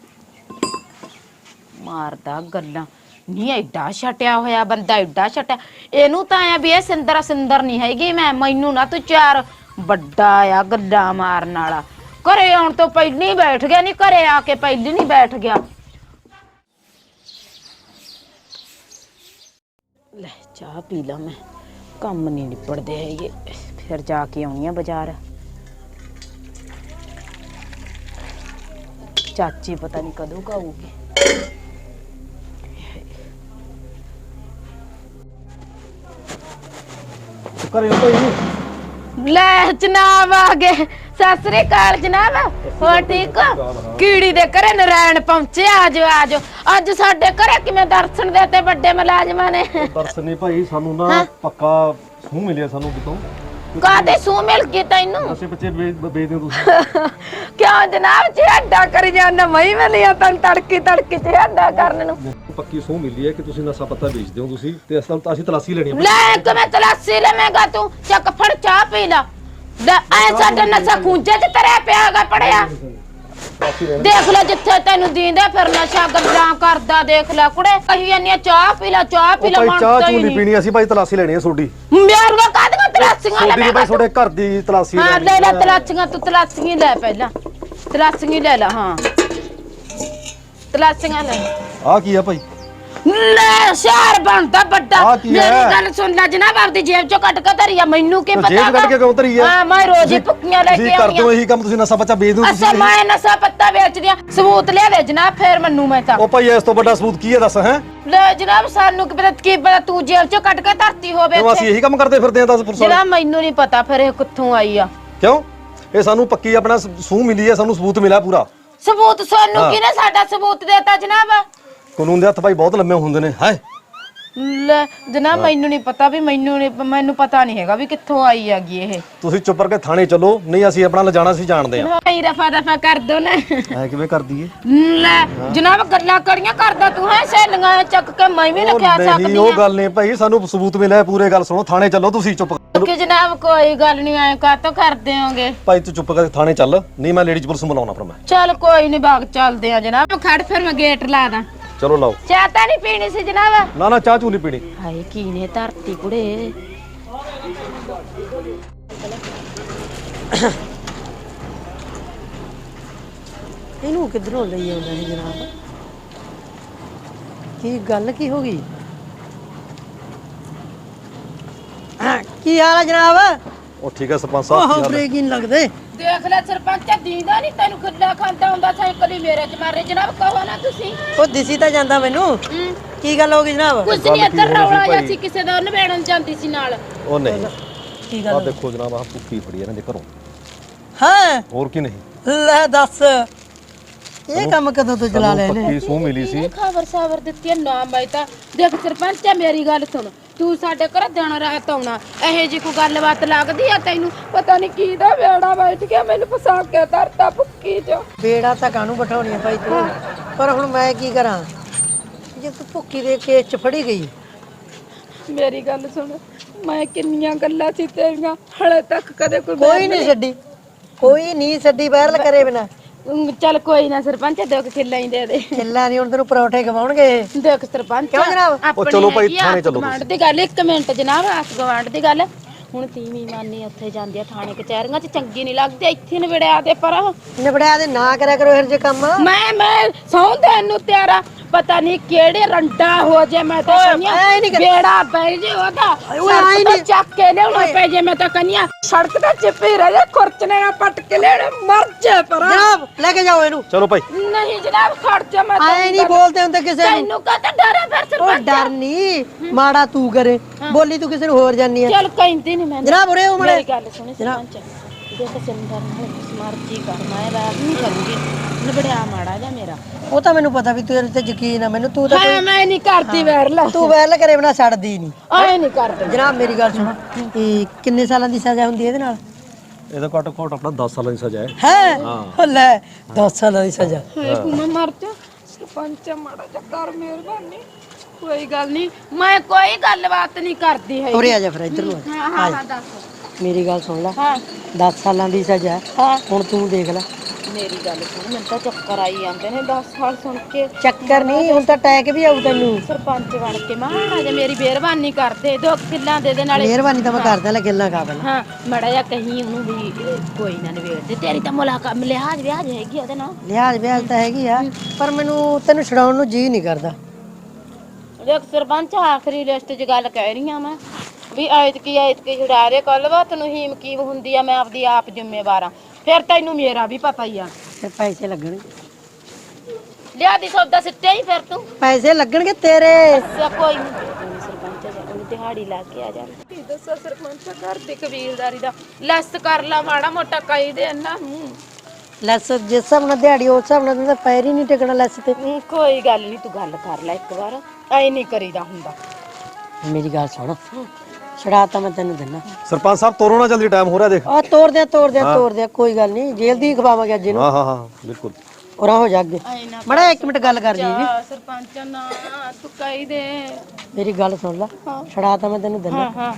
Speaker 6: ਮਾਰਦਾ ਗੱਲਾਂ। ਨਹੀਂ ਐਡਾ ਛਟਿਆ ਹੋਇਆ ਬੰਦਾ ਐਡਾ ਛਟਿਆ। ਇਹਨੂੰ ਤਾਂ ਆ ਵੀ ਇਹ ਸਿੰਦਰ ਸਿੰਦਰ ਨਹੀਂ ਹੈਗੀ ਮੈਂ ਮੈਨੂੰ ਨਾ ਤੂੰ ਚਾਰ ਵੱਡਾ ਆ ਗੱਲਾਂ ਮਾਰਨ ਵਾਲਾ। ਘਰੇ ਆਉਣ ਤੋਂ ਪਹਿਲਾਂ ਬੈਠ ਗਿਆ ਨਹੀਂ ਘਰੇ ਆ ਕੇ ਪਹਿਲਾਂ ਨਹੀਂ ਬੈਠ ਗਿਆ। ਚਾਹ ਪੀ ਲਾਂ ਮੈਂ। ਕੰਮ ਨਹੀਂ ਨਿਪੜਦੇ ਹੈਗੇ। ਫਿਰ ਜਾ ਕੇ ਆਉਣੀ ਆ ਬਾਜ਼ਾਰ। ਚਾਚੀ ਪਤਾ ਨਹੀਂ ਕਦੋਂ ਕਾਊਗੀ
Speaker 7: ਘਰੇ ਕੋਈ ਨਹੀਂ
Speaker 6: ਲੈ ਜਨਾਬ ਆ ਗਏ। ਸਤਿ ਸ੍ਰੀ ਅਕਾਲ ਜਨਾਬ। ਹੋਰ ਠੀਕ ਹੋ? ਕੀੜੀ ਦੇ ਘਰੇ ਨਰਾਇਣ ਪਹੁੰਚੇ ਆਜੋ ਆਜੋ। ਅੱਜ ਸਾਡੇ ਘਰੇ ਕਿਵੇਂ ਦਰਸ਼ਨ ਦੇਤੇ ਵੱਡੇ ਮੁਲਾਜ਼ਮਾਂ ਨੇ?
Speaker 7: ਦਰਸ਼ਨ ਨਹੀਂ ਭਾਈ ਸਾਨੂੰ ਨਾ ਪੱਕਾ ਸੂਹ ਮਿਲਿਆ ਸਾਨੂੰ ਕਿਤੋਂ।
Speaker 6: ਕਾਦੇ ਸੂ ਮਿਲ ਗਈ ਤੈਨੂੰ?
Speaker 7: ਅਸੀਂ ਬੱਚੇ ਵੇਚ ਹੋ ਤੁਸੀਂ।
Speaker 6: ਕਿਉਂ ਜਨਾਬ ਜਿਹੜਾ ਕਰੀ ਜਾਂਦਾ ਮਈ ਮਿਲਿਆ ਤਾਂ ਤੜਕੀ ਤੜਕੀ ਜਿਹੜਾ ਕਰਨ ਨੂੰ।
Speaker 7: ਪੱਕੀ ਸੂਹ ਮਿਲੀ ਹੈ ਕਿ ਤੁਸੀਂ ਨਸ਼ਾ ਪੱਤਾ ਵੇਚਦੇ ਹੋ ਤੁਸੀਂ ਤੇ ਅਸਲ ਤਾਂ ਅਸੀਂ ਤਲਾਸੀ ਲੈਣੀ ਹੈ
Speaker 6: ਲੈ ਕਿਵੇਂ ਤਲਾਸੀ ਲਵੇਂਗਾ ਤੂੰ? ਚੱਕ ਫੜ ਚਾਹ ਪੀ ਲਾ। ਐ ਸਾਡਾ ਨਸ਼ਾ ਖੂੰਜੇ ਚ ਤਰਿਆ ਪਿਆਗਾ ਪੜਿਆ। ਦੇਖ ਲੈ ਜਿੱਥੇ ਤੈਨੂੰ ਦੀਂਦੇ ਫਿਰ ਨਸ਼ਾ ਗੱਲਾਂ ਕਰਦਾ ਦੇਖ ਲੈ ਕੁੜੇ ਕਹੀ ਜਾਂਦੀ ਆ, ਚਾਹ ਪੀ ਲੈ ਚਾਹ ਪੀ
Speaker 7: ਉਹ
Speaker 6: ਲੈ
Speaker 7: ਭਾਈ ਚਾਹ
Speaker 6: ਮੰਨਦਾ
Speaker 7: ਚੂਹ
Speaker 6: ਹੀ
Speaker 7: ਨਹੀਂ
Speaker 6: ਨਹੀਂ।
Speaker 7: ਪੀਣੀ ਅਸੀਂ ਭਾਈ ਤਲਾਸੀ ਲੈਣੀ ਹੈ ਤੁਹਾਡੀ।
Speaker 6: ਮੇਰੀਆਂ ਕਾਹਦੀਆਂ ਤਲਾਸੀਆਂ
Speaker 7: ਤੁਹਾਡੀ ਨਹੀਂ
Speaker 6: ਲੈ
Speaker 7: ਭਾਈ ਤੁਹਾਡੇ ਘਰ ਦੀ ਤਲਾਸੀ
Speaker 6: ਹਾਂ
Speaker 7: ਲੈਣੀ
Speaker 6: ਲੈ ਲੈ
Speaker 7: ਹੈ।
Speaker 6: ਤਲਾਸੀਆਂ ਤੂੰ ਤਲਾਸੀਆਂ ਲੈ ਪਹਿਲਾਂ। ਤਲਾਸੀਆਂ ਲੈ ਲੈ ਹਾਂ। ਤਲਾਸੀਆਂ ਲੈ।
Speaker 7: ਆਹ ਕੀ ਆ ਭਾਈ?
Speaker 6: ਲੈ ਸ਼ਹਿਰ ਬਣਦਾ ਵੱਡਾ
Speaker 7: ਆਹ ਕੀ
Speaker 6: ਮੇਰੀ
Speaker 7: ਹੈ?
Speaker 6: ਗੱਲ ਸੁਣ ਲੈ ਜਨਾਬ ਆਪਦੀ ਜੇਬ ਚੋਂ ਕੱਢ ਕੇ ਧਰੀ ਆ ਮੈਨੂੰ ਕੀ
Speaker 7: ਤੇ
Speaker 6: ਪਤਾ
Speaker 7: ਜੇਬ ਕੱਢ
Speaker 6: ਗਾ?
Speaker 7: ਕੇ ਕਿਉਂ ਧਰੀ ਆ?
Speaker 6: ਹਾਂ ਮੈਂ ਰੋਜ਼ ਹੀ
Speaker 7: ਤੁਸੀਂ-
Speaker 6: ਭੁੱਕੀਆਂ ਲੈ
Speaker 7: ਤੁਸੀਂ
Speaker 6: ਕੇ
Speaker 7: ਕਰਦੇ ਹੋ
Speaker 6: ਆਉਂਦੀ
Speaker 7: ਇਹੀ ਕੰਮ ਤੁਸੀਂ ਨਸ਼ਾ ਪੱਤਾ ਵੇਚਦੇ ਹੋ
Speaker 6: ਅਸਾਂ
Speaker 7: ਤੁਸੀਂ
Speaker 6: ਮੈਂ ਨਸ਼ਾ ਪੱਤਾ ਵੇਚਦੀ ਆ ਸਬੂਤ ਲਿਆ ਦੇ ਜਨਾਬ ਫੇਰ ਮੰਨੂ ਮੈਂ ਤਾਂ
Speaker 7: ਉਹ ਭਾਈ ਇਸ ਤੋਂ ਵੱਡਾ ਸਬੂਤ ਕੀ ਹੈ ਦੱਸ ਹੈ
Speaker 6: ਲੈ ਜਨਾਬ ਸਾਨੂੰ ਕੀ ਪਤਾ ਕੀ ਪਤਾ ਤੂੰ ਜੇਬ ਚੋਂ ਕੱਢ ਕੇ ਧਰਤੀ ਹੋਵੇ
Speaker 7: ਕਿਉਂ ਅਸੀਂ
Speaker 6: ਇੱਥੇ।
Speaker 7: ਇਹੀ ਕੰਮ ਕਰਦੇ ਫਿਰਦੇ ਹਾਂ ਦੱਸ ਪੁਰਸੋਂ
Speaker 6: ਜਨਾਬ ਮੈਨੂੰ ਨਹੀਂ ਪਤਾ ਫਿਰ ਇਹ ਕਿੱਥੋਂ ਆਈ ਆ
Speaker 7: ਕਿਉਂ ਇਹ ਸਾਨੂੰ ਪੱਕੀ ਆਪਣਾ ਸ- ਸੂਹ ਮਿਲੀ ਹੈ ਸਾਨੂੰ ਸਬੂਤ ਮਿਲਿਆ ਪੂਰਾ
Speaker 6: ਸਬੂਤ ਸਾਨੂੰ
Speaker 7: ਹਾਂ।
Speaker 6: ਕਿਹਨੇ ਸਾਡਾ ਸਬੂਤ ਦੇਤਾ ਜਨਾਬ
Speaker 7: ਕਾਨੂੰਨ ਦੇ ਹੱਥ ਭਾਈ ਬਹੁਤ ਲੰਮੇ ਹੁੰਦੇ ਨੇ ਹੈ?
Speaker 6: ਲੈ ਜਨਾਬ ਮੈਨੂੰ ਨਹੀਂ ਪਤਾ ਵੀ ਮੈਨੂੰ ਨੀ ਮੈਨੂੰ ਪਤਾ ਨਹੀਂ ਹੈਗਾ ਵੀ ਕਿੱਥੋਂ ਆਈ ਹੈਗੀ ਇਹ।
Speaker 7: ਤੁਸੀਂ ਚੁੱਪ ਕਰਕੇ ਥਾਣੇ ਚੱਲੋ ਨਹੀਂ ਅਸੀਂ ਆਪਣਾ ਲਿਜਾਣਾ ਸੀ ਜਾਣਦੇ ਆ
Speaker 6: ਭਾਈ ਰਫਾ ਦਫਾ ਕਰ ਦੋ ਨਾ।
Speaker 7: ਐ ਕਿਵੇਂ ਕਰਦੀ ਏ?
Speaker 6: ਲੈ ਜਨਾਬ ਗੱਲਾਂ ਕਰੀਆਂ ਕਰਦਾ ਤੂੰ ਹੈ? ਸੈਲੀਆਂ ਚੱਕ ਕੇ ਮੈਂ ਵੀ ਲਿਖਿਆ
Speaker 7: ਉਹ
Speaker 6: ਸਕਦੀ
Speaker 7: ਨਹੀਂ ਉਹ ਗੱਲ ਨਹੀਂ ਭਾਈ ਸਾਨੂੰ ਸਬੂਤ ਮਿਲਿਆ ਪੂਰੇ ਗੱਲ ਸੁਣੋ ਥਾਣੇ ਚੱਲੋ ਤੁਸੀਂ ਚੁੱਪ
Speaker 6: ਕਿ ਜਨਾਬ ਕੋਈ ਗੱਲ ਨਹੀਂ ਆਏ ਕਾਤੋਂ ਕਰਦੇ ਹੋਗੇ?
Speaker 7: ਭਾਈ ਤੂੰ ਚੁੱਪ ਕਰਕੇ ਥਾਣੇ ਚੱਲ ਨਹੀਂ ਮੈਂ ਲੇਡੀਜ਼ ਪੁਲਿਸ ਨੂੰ ਬੁਲਾਉਣਾ ਫਿਰ ਮੈਂ।
Speaker 6: ਚੱਲ ਕੋਈ ਨਹੀਂ ਬਾਗ ਚੱਲਦੇ ਆ ਜਨਾਬ। ਖੜ ਫਿਰ ਮੈਂ ਗੇਟ ਲਾ ਦਾਂ।
Speaker 7: ਚਲੋ ਲਾਓ।
Speaker 6: ਚਾਹ ਤਾਂ ਨਹੀਂ ਪੀਣੀ ਸੀ ਜਨਾਬ?
Speaker 7: ਨਾ ਨਾ ਚਾਹ ਚੂਹ ਨਹੀਂ ਪੀਣੀ।
Speaker 6: ਹਾਏ ਕੀ ਨੇ ਧਰਤੀ ਕੁੜੇ।
Speaker 2: ਇਹਨੂੰ ਕਿੱਧਰੋਂ ਲਈ ਆਉਂਦਾ ਹੈ ਜਨਾਬ? ਕੀ ਗੱਲ ਕੀ ਹੋ ਗਈ? ਕੀ ਹਾਲ ਹੈ ਜਨਾਬ?
Speaker 7: ਉਹ ਠੀਕ ਹੈ ਸਰਪੰਚ ਸਾਹਿਬ ਕੀ
Speaker 2: ਉਹ
Speaker 7: ਹਾਲ ਹੈ?
Speaker 2: ਬ੍ਰੇਕ ਹੀ ਨਹੀਂ ਲੱਗਦੇ।
Speaker 6: ਦੇਖ ਲੈ ਸਰਪੰਚ ਦੀਂਦਾ ਨਹੀਂ ਤੈਨੂੰ ਖੱਲਾ ਖਾਂਦਾ ਹੁੰਦਾ ਸਾਈਕਲ ਹੀ ਮੇਰੇ ਚ ਮਾਰੇ ਜਨਾਬ ਕਹੋ ਨਾ ਤੁਸੀਂ।
Speaker 2: ਉਹ ਦਿਸੀ ਤਾਂ ਜਾਂਦਾ ਮੈਨੂੰ।
Speaker 6: ਹੂੰ।
Speaker 2: ਕੀ ਗੱਲ ਹੋ ਗਈ ਜਨਾਬ?
Speaker 6: ਕੁਝ ਨਹੀਂ ਇੱਧਰ ਰੌਲਾ ਜਾਂ ਸੀ ਕਿਸੇ ਦਾ ਨਿਬੇੜਨ ਜਾਂਦੀ ਸੀ ਨਾਲ।
Speaker 7: ਉਹ ਨਹੀਂ।
Speaker 2: ਕੀ ਗੱਲ
Speaker 7: ਦੇਖੋ ਜਨਾਬ ਆਹ ਭੁੱਕੀ ਫੜੀ ਇਹਨਾਂ ਦੇ ਘਰੋਂ।
Speaker 2: ਹਾਂ।
Speaker 7: ਹੋਰ ਕੀ ਨਹੀਂ?
Speaker 2: ਲੈ ਦੱਸ। ਇਹ ਕੰਮ ਕਦੋਂ ਤੋਂ ਚਲਾ ਲਏ ਨੇ
Speaker 7: ਪੱਕੀ ਸੂਹ ਮਿਲੀ ਸੀ?
Speaker 6: ਖਬਰ ਸਾਬਰ ਦਿੱਤੀ ਆ, ਨਾ ਮੈਂ ਤਾਂ। ਦੇਖ ਸਰਪੰਚ ਆ ਮੇਰੀ ਗੱਲ ਸੁਣ। ਤੂੰ ਸਾਡੇ ਘਰ ਦਿਨ ਰਾਤ ਆਉਣਾ। ਇਹੋ ਜੀ ਕੋਈ ਗੱਲਬਾਤ ਲੱਗਦੀ ਆ ਤੈਨੂੰ? ਪਤਾ ਨਹੀਂ ਕੀ ਦਾ ਵੇੜਾ ਬੈਠ ਗਿਆ ਮੈਨੂੰ ਫਸਾ ਕੇ ਧਰਤਾ ਭੁੱਕੀ ਚ।
Speaker 2: ਬੇੜਾ ਤਾਂ ਕਾਹਨੂੰ ਬਿਠਾਉਣੀ ਆ ਭਾਈ ਤੂੰ? ਪਰ ਹੁਣ ਮੈਂ ਕੀ ਕਰਾਂ? ਜੇ ਤੂੰ ਭੁੱਕੀ ਦੇ ਕੇਸ ਚ ਫੜੀ ਗਈ।
Speaker 6: ਮੇਰੀ ਗੱਲ ਸੁਣ ਮੈਂ ਕਿੰਨੀਆਂ ਗੱਲਾਂ ਸੀ ਤੇਰੀਆਂ ਹਲੇ ਤੱਕ ਕਦੇ ਕੋਈ
Speaker 2: ਕੋਈ ਨਹੀਂ ਛੱਡੀ। ਕੋਈ ਨਹੀਂ ਛੱਡੀ ਵਾਇਰਲ ਕਰੇ ਬਿਨਾ।
Speaker 6: ਅਮ, ਚੱਲ ਕੋਈ ਨਾ ਸਰਪੰਚ ਦੇਖ ਕਿੱਲਾ ਹੀ ਦੇ। ਦੇ
Speaker 2: ਕਿੱਲਾ ਨਹੀਂ ਹੁਣ ਤੈਨੂੰ ਪਰੌਠੇ ਖਵਾਉਣਗੇ।
Speaker 6: ਦੇਖ ਸਰਪੰਚ
Speaker 2: ਕਿਉਂ ਜਨਾਬ?
Speaker 6: ਆਪਣੀ
Speaker 7: ਚਲੋ ਭਾਈ,
Speaker 6: ਹੈਗੀ ਆ
Speaker 7: ਥਾਣੇ ਚੱਲੋ
Speaker 6: ਗਵਾਂਢ ਦੀ ਗੱਲ ਇੱਕ ਮਿੰਟ ਜਨਾਬ ਆਸ ਗਵਾਂਢ ਦੀ ਗੱਲ। ਹੁਣ ਤੀਵੀਂ ਮਾਨੀ ਉੱਥੇ ਜਾਂਦੀ ਆ ਥਾਣੇ ਕਚਹਿਰੀਆਂ 'ਚ ਚੰਗੀ ਨਹੀਂ ਲੱਗਦੀ ਇੱਥੇ ਨਵੜਿਆ ਦੇ ਪਰ।
Speaker 2: ਨਿਬੜਿਆ ਦੇ ਨਾ ਕਰਿਆ ਕਰੋ ਇਹੋ ਜਿਹੇ ਕੰਮ।
Speaker 6: ਮੈਂ ਮੈਂ ਸੌਂ ਦੇਣ ਨੂੰ ਤਿਆਰਾ ਪਤਾ ਨਹੀਂ ਕਿਹੜੇ ਰੰਡਾ ਹੋ ਜੇ ਮੈਂ ਤਾਂ
Speaker 2: ਐ
Speaker 6: ਕੰਨਿਆ
Speaker 2: ਨੀ ਕਰ-
Speaker 6: ਬੇੜਾ ਪੈ ਜੇ ਉਹਦਾ।
Speaker 2: ਓਏ ਐ
Speaker 6: ਸੜਕ
Speaker 2: ਨੀ-
Speaker 6: ਤੇ ਚੱਕ ਕੇ ਲਿਆਉਣਾ ਪੈ ਜੇ ਮੈਂ ਤਾਂ ਕੰਨਿਆ ਸੜਕ ਤੇ ਚਿੱਪੀ ਰਹਿ ਜਾ ਖੁਰਚਨੇ ਨਾਲ ਪੱਟ ਕੇ ਲੈਣੇ ਮਰ ਜੇ ਪਰ
Speaker 2: ਜਨਾਬ ਲੈ ਕੇ ਜਾਓ ਇਹਨੂੰ।
Speaker 7: ਚਲੋ ਭਾਈ।
Speaker 6: ਨਹੀਂ ਜਨਾਬ ਖਰਚਾ ਮੈਂ
Speaker 2: ਆਏ ਨਹੀਂ ਬੋਲਦੇ ਹੁੰਦੇ ਕਿਸੇ ਨੂੰ।
Speaker 6: ਤੈਨੂੰ ਕਹਤਾ ਡਰੇ ਫਿਰ
Speaker 2: ਉਹ
Speaker 6: ਸਰਪੰਚ?
Speaker 2: ਡਰ ਨਹੀਂ ਮਾੜਾ ਤੂੰ ਕਰੇ। ਬੋਲੀ ਤੂੰ ਕਿਸੇ ਨੂੰ ਹੋਰ ਜਾਨੀ ਆ।
Speaker 6: ਚੱਲ ਕਹਿੰਦੀ ਨਹੀਂ ਮੈਂ।
Speaker 2: ਜਨਾਬ ਉਰੇ ਉਮੜੇ
Speaker 6: ਮੇਰੀ ਗੱਲ ਸੁਣੀ ਸਰਪੰਚ। ਦੇਖ ਸਿੰਦਰ ਨਾਲ ਮਰਜ਼ੀ ਕਰ ਮੈਂ ਰਾਤ ਨਹੀਂ ਕਰੂੰਗੀ। ਨਿਬੜਿਆ ਮਾੜਾ ਜਾ ਮੇਰਾ।
Speaker 2: ਉਹ ਤਾਂ ਮੈਨੂੰ ਪਤਾ ਵੀ ਤੇਰੇ ਤੇ ਯਕੀਨ ਆ ਮੈਨੂੰ ਤੂੰ ਤਾਂ
Speaker 6: ਹਾਂ ਮੈਂ ਨਹੀਂ ਕਰਦੀ ਵੈਰਲਾ
Speaker 2: ਤੂੰ ਵੈਲ ਕਰੇ ਬਿਨਾ ਛੱਡਦੀ ਨਹੀਂ।
Speaker 6: ਆਏ ਨਹੀਂ ਕਰਦੀ।
Speaker 2: ਜਨਾਬ ਮੇਰੀ ਗੱਲ ਸੁਣੋ ਇਹ ਕਿੰਨੇ ਸਾਲਾਂ ਦੀ ਸਜ਼ਾ ਹੁੰਦੀ ਹੈ ਇਹਦੇ ਨਾਲ?
Speaker 7: ਇਹਦਾ ਘੱਟ ਘੱਟ ਆਪਣਾ 10 ਸਾਲਾਂ ਦੀ ਸਜ਼ਾ ਹੈ।
Speaker 2: ਹੈ? ਉਹ ਲੈ 10 ਸਾਲਾਂ ਦੀ ਸਜ਼ਾ।
Speaker 6: ਮੈਂ ਮਰ ਜਾ। ਸਰਪੰਚ ਮਾੜਾ ਜਾ ਕਰ ਮਿਹਰਬਾਨੀ। ਕੋਈ ਗੱਲ ਨਹੀਂ ਮੈਂ ਕੋਈ ਗੱਲਬਾਤ ਨਹੀਂ ਕਰਦੀ ਹੈ
Speaker 2: ਉਰੇ ਆ ਜਾ ਫਿਰ ਇੱਧਰ ਨੂੰ ਆ ਜਾ।
Speaker 6: ਹਾਂ ਹਾਂ ਹਾਂ ਦੱਸ।
Speaker 2: ਮੇਰੀ ਗੱਲ ਸੁਣ ਲੈ।
Speaker 6: ਹਾਂ।
Speaker 2: 10 ਸਾਲਾਂ ਦੀ ਸਜ਼ਾ ਹੈ।
Speaker 6: ਹਾਂ।
Speaker 2: ਹੁਣ ਤੂੰ ਦੇਖ ਲੈ।
Speaker 6: ਮੇਰੀ ਗੱਲ ਸੁਣ ਮੈਨੂੰ ਤਾਂ ਚੱਕਰ ਆਈ ਜਾਂਦੇ ਨੇ 10 ਸਾਲ ਸੁਣ ਕੇ।
Speaker 2: ਚੱਕਰ ਨਹੀਂ ਹੁਣ ਤਾਂ ਟੈਕ ਵੀ ਆਊ ਤੈਨੂੰ।
Speaker 6: ਸਰਪੰਚ ਬਣ ਕੇ ਮਾੜਾ ਜੇ ਮੇਰੀ ਮਿਹਰਬਾਨੀ ਕਰਦੇ ਦੋ ਕਿੱਲਾਂ ਦੇ ਦੇ ਨਾਲੇ।
Speaker 2: ਮਿਹਰਬਾਨੀ ਤਾਂ ਮੈਂ ਕਰਦਾ ਲੈ ਗੱਲਾਂ ਖਾ ਪਹਿਲਾਂ।
Speaker 6: ਹਾਂ ਮੜਾ ਜਾ ਕਹੀਂ ਉਹਨੂੰ ਵੀ ਕੋਈ ਨਾ ਨਵੇੜ ਦੇ। ਤੇਰੀ ਤਾਂ ਮੁਲਾਕਾਤ ਲਿਹਾਜ਼ ਵਿਆਜ ਹੈਗੀ ਉਹਦੇ ਨਾਲ।
Speaker 2: ਲਿਹਾਜ਼ ਵਿਆਜ ਤਾਂ ਹੈਗੀ ਆ ਪਰ ਮੈਨੂੰ ਤੈਨੂੰ ਛਡਾਉਣ ਨੂੰ ਜੀ ਨਹੀਂ ਕਰਦਾ।
Speaker 6: ਦੇਖ ਸਰਪੰਚ ਆਖਰੀ ਲਿਸਟ 'ਚ ਗੱਲ ਕਹਿ ਰਹੀ ਆ ਮੈਂ। ਵੀ ਐਤ ਕੀ ਐਤ ਕੀ ਛੁਡਾ ਰਹੇ ਕੱਲ ਬਾਤ ਨੂੰ ਹੀਮ ਕੀ ਹੁੰਦੀ ਆ ਮੈਂ ਆਪਦੀ ਆਪ ਜ਼ਿੰਮੇਵਾਰ ਆ। ਫਿਰ ਤੈਨੂੰ ਮੇਰਾ ਵੀ ਪਤਾ ਹੀ ਆ।
Speaker 2: ਫਿਰ ਪੈਸੇ ਲੱਗਣਗੇ।
Speaker 6: ਲਿਆ ਦੀ ਸੌਦਾ ਸਿੱਟਿਆ ਹੀ ਫਿਰ ਤੂੰ।
Speaker 2: ਪੈਸੇ ਲੱਗਣਗੇ ਤੇਰੇ।
Speaker 6: ਅੱਛਾ ਕੋਈ ਨਹੀਂ ਸਰਪੰਚ ਜਾ ਜਾ ਉਹਨੂੰ ਦਿਹਾੜੀ ਲਾ ਕੇ ਆ ਜਾ। ਕੀ ਦੱਸਾਂ ਸਰਪੰਚ ਘਰ ਦੀ ਕਬੀਲਦਾਰੀ ਦਾ ਲੈਸ ਕਰ ਲਾ ਮਾੜਾ ਮੋਟਾ ਕਹੀ ਦੇ ਨੂੰ।
Speaker 2: ਲੈਸ ਜਿਸ ਹਿਸਾਬ ਨਾਲ ਦਿਹਾੜੀ ਉਸ ਹਿਸਾਬ ਨਾਲ ਤਾਂ ਪੈਰ ਹੀ ਨਹੀਂ ਟਿਕਣਾ ਲੈਸ ਤੇ।
Speaker 6: ਕੋਈ ਗੱਲ ਨਹੀਂ ਤੂੰ ਗੱਲ ਕਰ ਲੈ ਇੱਕ ਵਾਰ। ਐ ਨਹੀਂ ਕਰੀਦਾ ਹੁੰਦਾ।
Speaker 2: ਮੇਰੀ ਗੱਲ ਸੁਣ। ਛੜਾ ਤਾਂ ਮੈਂ ਤੈਨੂੰ ਦਿੰਨਾ।
Speaker 7: ਸਰਪੰਚ ਸਾਹਿਬ ਤੋਰੋ ਨਾ ਜਲਦੀ ਟਾਈਮ ਹੋ ਰਿਹਾ ਦੇਖ।
Speaker 2: ਆ ਤੋੜ ਦਿਆਂ ਤੋੜ ਦਿਆਂ ਤੋੜ ਦਿਆਂ ਕੋਈ ਗੱਲ ਨਹੀਂ ਜੇਲ੍ਹ ਦੀ ਖਵਾਵਾਂਗੇ ਅੱਜ ਇਹਨੂੰ।
Speaker 7: ਹਾਂ ਹਾਂ ਹਾਂ ਬਿਲਕੁਲ।
Speaker 2: ਉਰਾ ਹੋ ਜਾ ਅੱਗੇ। ਮੜਾ ਇੱਕ ਮਿੰਟ ਗੱਲ ਕਰ ਜੀ
Speaker 6: ਸਰਪੰਚ ਨਾ ਤੂੰ ਕਹੀ ਦੇ।
Speaker 2: ਮੇਰੀ ਗੱਲ ਸੁਣ ਲੈ। ਛੜਾ ਤਾਂ ਮੈਂ ਤੈਨੂੰ ਦਿੰਨਾ।
Speaker 6: ਹਾਂ।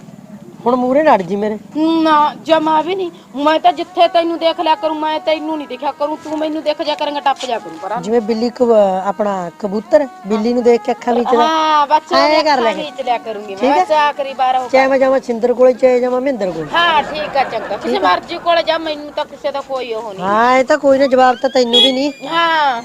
Speaker 2: ਹੁਣ ਮੂਰੇ ਲੜ ਜੀ ਮੇਰੇ।
Speaker 6: ਨਾ ਜਮਾ ਵੀ ਨਹੀਂ। ਮੈਂ ਤਾਂ ਜਿੱਥੇ ਤੈਨੂੰ ਦੇਖ ਲਿਆ ਕਰੂੰ ਮੈਂ ਤੈਨੂੰ ਨਹੀਂ ਦੇਖਿਆ ਕਰੂੰ। ਤੂੰ ਮੈਨੂੰ ਦੇਖ ਜਾ ਕਰੇਂਗਾ ਟੱਪ ਜਾ ਕਰੂੰ ਪਰਾਂ।
Speaker 2: ਜਿਵੇਂ ਬਿੱਲੀ ਕਬ- ਆਪਣਾ ਕਬੂਤਰ ਬਿੱਲੀ ਨੂੰ ਦੇਖ ਕੇ ਅੱਖਾਂ ਵਿੱਚ
Speaker 6: ਹਾਂ ਬੱਚਾ
Speaker 2: ਐਂ ਕਰ ਲੈ
Speaker 6: ਖੀਚ ਲਿਆ ਕਰੂੰਗੀ ਮੈਂ। ਬਸ ਆਖਰੀ ਵਾਰ ਹੋ
Speaker 2: ਚਾਹੇ ਮੈਂ ਜਾਵਾਂ ਛਿੰਦਰ ਕੋਲੇ ਚਾਹੇ ਜਾਵਾਂ ਮਹਿੰਦਰ ਕੋਲੇ।
Speaker 6: ਹਾਂ ਠੀਕ ਆ ਚੰਗਾ। ਕਿਸੇ ਮਰਜ਼ੀ ਕੋਲ ਜਾ ਮੈਨੂੰ ਤਾਂ ਕਿਸੇ ਦਾ ਕੋਈ ਉਹ ਨਹੀਂ।
Speaker 2: ਹਾਂ ਇਹ ਤਾਂ ਕੋਈ ਨਾ ਜਵਾਬ ਤਾਂ ਤੈਨੂੰ ਵੀ ਨਹੀਂ।
Speaker 6: ਹਾਂ।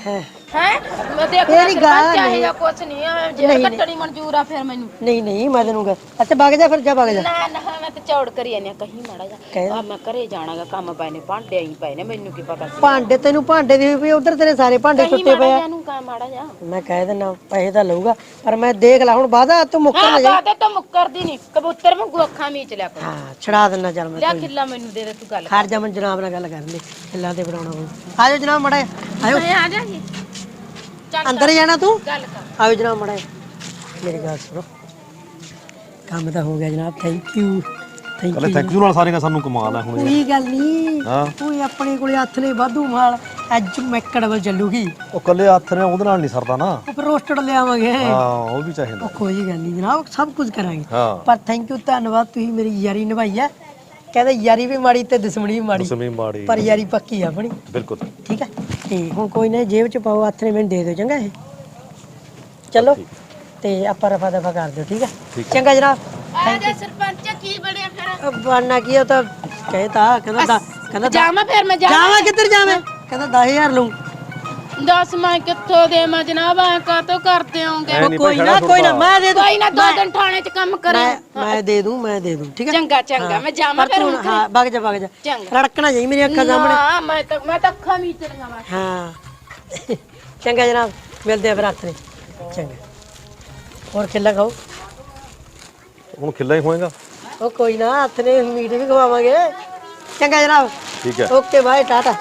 Speaker 2: ਹੈ?
Speaker 6: ਮੈਂ ਦੇਖ
Speaker 2: ਤੇਰੀ ਗੱਲ
Speaker 6: ਚਾਹੀਦਾ ਕੁਛ ਨਹੀਂ ਆ ਜੇ ਕੱਟਣੀ ਮਨਜ਼ੂਰ ਆ ਫਿਰ ਮੈਨੂੰ।
Speaker 2: ਨਹੀਂ ਨਹੀਂ ਮੈਂ ਤੈਨੂੰ ਕਹਿ ਅੱਛਾ ਵਗ ਜਾ ਫਿਰ ਜਾ ਵਗ ਜਾ।
Speaker 6: ਨਾ ਨਾ ਮੈਂ ਤੇ ਚੌੜ ਕਰੀ ਜਾਂਦੀ ਆ ਕਹੀਂ ਮਾੜਾ
Speaker 2: ਕਹਿ।
Speaker 6: ਜਾ ਆ ਮੈਂ ਘਰੇ ਜਾਣਾਗਾ ਕੰਮ ਪਏ ਨੇ ਭਾਂਡੇ ਆਈ ਪਏ ਨੇ ਮੈਨੂੰ ਕੀ ਪਤਾ ਸੀ।
Speaker 2: ਭਾਂਡੇ ਤੈਨੂੰ ਭਾਂਡੇ ਦੀ ਵੀ ਉਧਰ ਤੇਰੇ ਸਾਰੇ ਭਾਂਡੇ
Speaker 6: ਕਹੀਂ
Speaker 2: ਟੁੱਟੇ ਪਏ
Speaker 6: ਮਾੜਾ
Speaker 2: ਆ
Speaker 6: ਜਾ ਨੂੰ ਕਾ ਮਾੜਾ ਜਾ
Speaker 2: ਮੈਂ ਕਹਿ ਦਿੰਦਾ ਪੈਸੇ ਤਾਂ ਲਊਗਾ ਪਰ ਮੈਂ ਦੇਖ ਲਾ ਹੁਣ ਵਾਦਾ ਤੂੰ ਮੁੱਕਰ ਨਾ
Speaker 6: ਹਾਂ
Speaker 2: ਜਾ
Speaker 6: ਬਾਦੇ ਤਾਂ ਮੁੱਕਰਦੀ ਨਹੀਂ। ਕਬੂਤਰ ਵਾਂਗੂ ਅੱਖਾਂ ਮੀਚ ਲਿਆ ਕਰ।
Speaker 2: ਹਾਂ ਛੜਾ ਦਿੰਦਾ ਚੱਲ ਮੈਂ
Speaker 6: ਲਿਆ ਕਿੱਲਾ ਮੈਨੂੰ ਦੇ ਦੇ ਤੂੰ ਗੱਲ।
Speaker 2: ਖੜ ਜਾ ਮੈਂ ਜਨਾਬ ਨਾਲ ਗੱਲ ਕਰਨ ਦੇ ਹਿੱਲਾਂ ਤੇ ਬਣਾਉਣਾ ਹੋਊ। ਆਜੋ ਜਨਾਬ ਮੜਾ ਆਇਓ।
Speaker 6: ਮੈਂ ਆ ਚੱਲ
Speaker 2: ਅੰਦਰ ਜਾਣਾ ਤੂੰ?
Speaker 6: ਗੱਲ ਕਰ।
Speaker 2: ਆਓ ਜਨਾਬ ਮੜਾ ਮੇਰੀ ਗੱਲ ਸੁਣੋ। ਕੰਮ ਤਾਂ ਹੋ ਗਿਆ ਜਨਾਬ ਥੈਂਕ ਯੂ ਥੈਂਕ
Speaker 7: ਕੱਲੇ
Speaker 2: ਯੂ
Speaker 7: ਥੈਂਕ ਯੂ ਨਾਲ ਸਾਰੀਆਂ ਸਾਨੂੰ ਕਮਾਲ ਹੈ ਹੁਣ
Speaker 2: ਕੋਈ ਗੱਲ ਨਹੀਂ
Speaker 7: ਹਾਂ।
Speaker 2: ਕੋਈ ਆਪਣੇ ਕੋਲੇ ਹੱਥ ਨੇ ਵਾਧੂ ਮਾਲ ਅੱਜ ਮੈਕੜਵਲ ਚੱਲੂਗੀ।
Speaker 7: ਉਹ ਕੱਲੇ ਹੱਥ ਨੇ ਉਹਦੇ ਨਾਲ ਨਹੀਂ ਸਰਦਾ ਨਾ।
Speaker 2: ਉੱਪਰ ਰੋਸਟਡ ਲਿਆਵਾਂਗੇ।
Speaker 7: ਹਾਂ ਉਹ ਵੀ ਚਾਹੀਦਾ।
Speaker 2: ਉਹ ਕੋਈ ਗੱਲ ਨਹੀਂ ਜਨਾਬ ਸਭ ਕੁਝ ਕਰਾਂਗੇ।
Speaker 7: ਹਾਂ।
Speaker 2: ਪਰ ਥੈਂਕ ਯੂ ਧੰਨਵਾਦ ਤੁਸੀਂ ਮੇਰੀ ਯਾਰੀ ਨਿਭਾਈ ਹੈ। ਕਹਿੰਦੇ ਯਾਰੀ ਵੀ ਮਾੜੀ ਤੇ ਦੁਸ਼ਮਣੀ ਵੀ ਮਾੜੀ।
Speaker 7: ਸਮੀ ਮਾੜੀ।
Speaker 2: ਪਰ ਯਾਰੀ ਪੱਕੀ ਆ ਆਪਣੀ।
Speaker 7: ਬਿਲਕੁਲ।
Speaker 2: ਠੀਕ ਹੈ ਤੇ ਹੁਣ ਕੋਈ ਨਾ ਜੇਬ ਚ ਪਾਓ ਹੱਥ ਨੇ ਮੈਨੂੰ ਦੇ ਦਿਓ ਚੰਗਾ ਇਹ? ਚਲੋ ਤੇ ਆਪਾਂ ਰਫਾ ਦਫਾ ਕਰ ਦਿਓ ਠੀਕ ਹੈ ਚੰਗਾ ਜਨਾਬ।
Speaker 6: ਆ ਜਾ ਸਰਪੰਚ ਕੀ ਬਣਿਆ ਫਿਰ?
Speaker 2: ਬਣਨਾ ਕੀ ਆ, ਉਹ ਤਾਂ ਕਹਿਤਾ ਕਹਿੰਦਾ ਦਾ ਕਹਿੰਦਾ ਦਾ-
Speaker 6: ਜਾਵਾਂ ਫਿਰ ਮੈਂ
Speaker 2: ਜਾਵਾਂ। ਕਿੱਧਰ ਜਾਵੇਂ? ਕਹਿੰਦਾ 10000 ਲਊਂ।
Speaker 6: ਦੱਸ ਮੈਂ ਕਿੱਥੋਂ ਦੇਵਾਂ ਜਨਾਬ ਆ ਕਾਤੋਂ ਕਰਦੇ ਹੋਗੇ
Speaker 2: ਉਹ ਕੋਈ ਨਾ ਕੋਈ ਨਾ ਮੈਂ ਦੇ ਦੂੰ।
Speaker 6: ਕੋਈ ਨਾ ਦੋ ਦਿਨ ਥਾਣੇ 'ਚ ਕੰਮ ਕਰਾਂ
Speaker 2: ਮੈਂ ਮੈਂ ਦੇ ਦੂੰ ਮੈਂ ਦੇ ਦੂੰ ਠੀਕ ਹੈ?
Speaker 6: ਚੰਗਾ ਚੰਗਾ ਮੈਂ ਜਾਵਾਂ
Speaker 2: ਪਰ
Speaker 6: ਫਿਰ
Speaker 2: ਤੂੰ
Speaker 6: ਹੁਣ
Speaker 2: ਹਾਂ ਵਗ ਜਾ ਵਗ ਜਾ।
Speaker 6: ਚੰਗਾ।
Speaker 2: ਰੜਕਣਾ ਜਾਈ ਮੇਰੀ ਅੱਖਾਂ ਸਾਹਮਣੇ।
Speaker 6: ਨਾ ਮੈਂ ਤਾਂ ਮੈਂ ਤਾਂ ਅੱਖਾਂ ਮੀਚਣੀਆਂ ਵਾ।
Speaker 2: ਹਾਂ। ਚੰਗਾ ਜਨਾਬ ਮਿਲਦੇ ਆ ਨੇ ਚੰਗਾ। ਹੋਰ ਖਿੱਲਾ ਖਾਓ।
Speaker 7: ਹੁਣ ਖਿੱਲਾ ਹੀ ਹੋਏਗਾ।
Speaker 2: ਉਹ ਕੋਈ ਨਾ ਹੱਥ ਨੇ ਮੀਟ ਵੀ ਖਵਾਵਾਂਗੇ। ਚੰਗਾ ਜਨਾਬ।
Speaker 7: ਠੀਕ ਹੈ।
Speaker 2: Okay bye tata.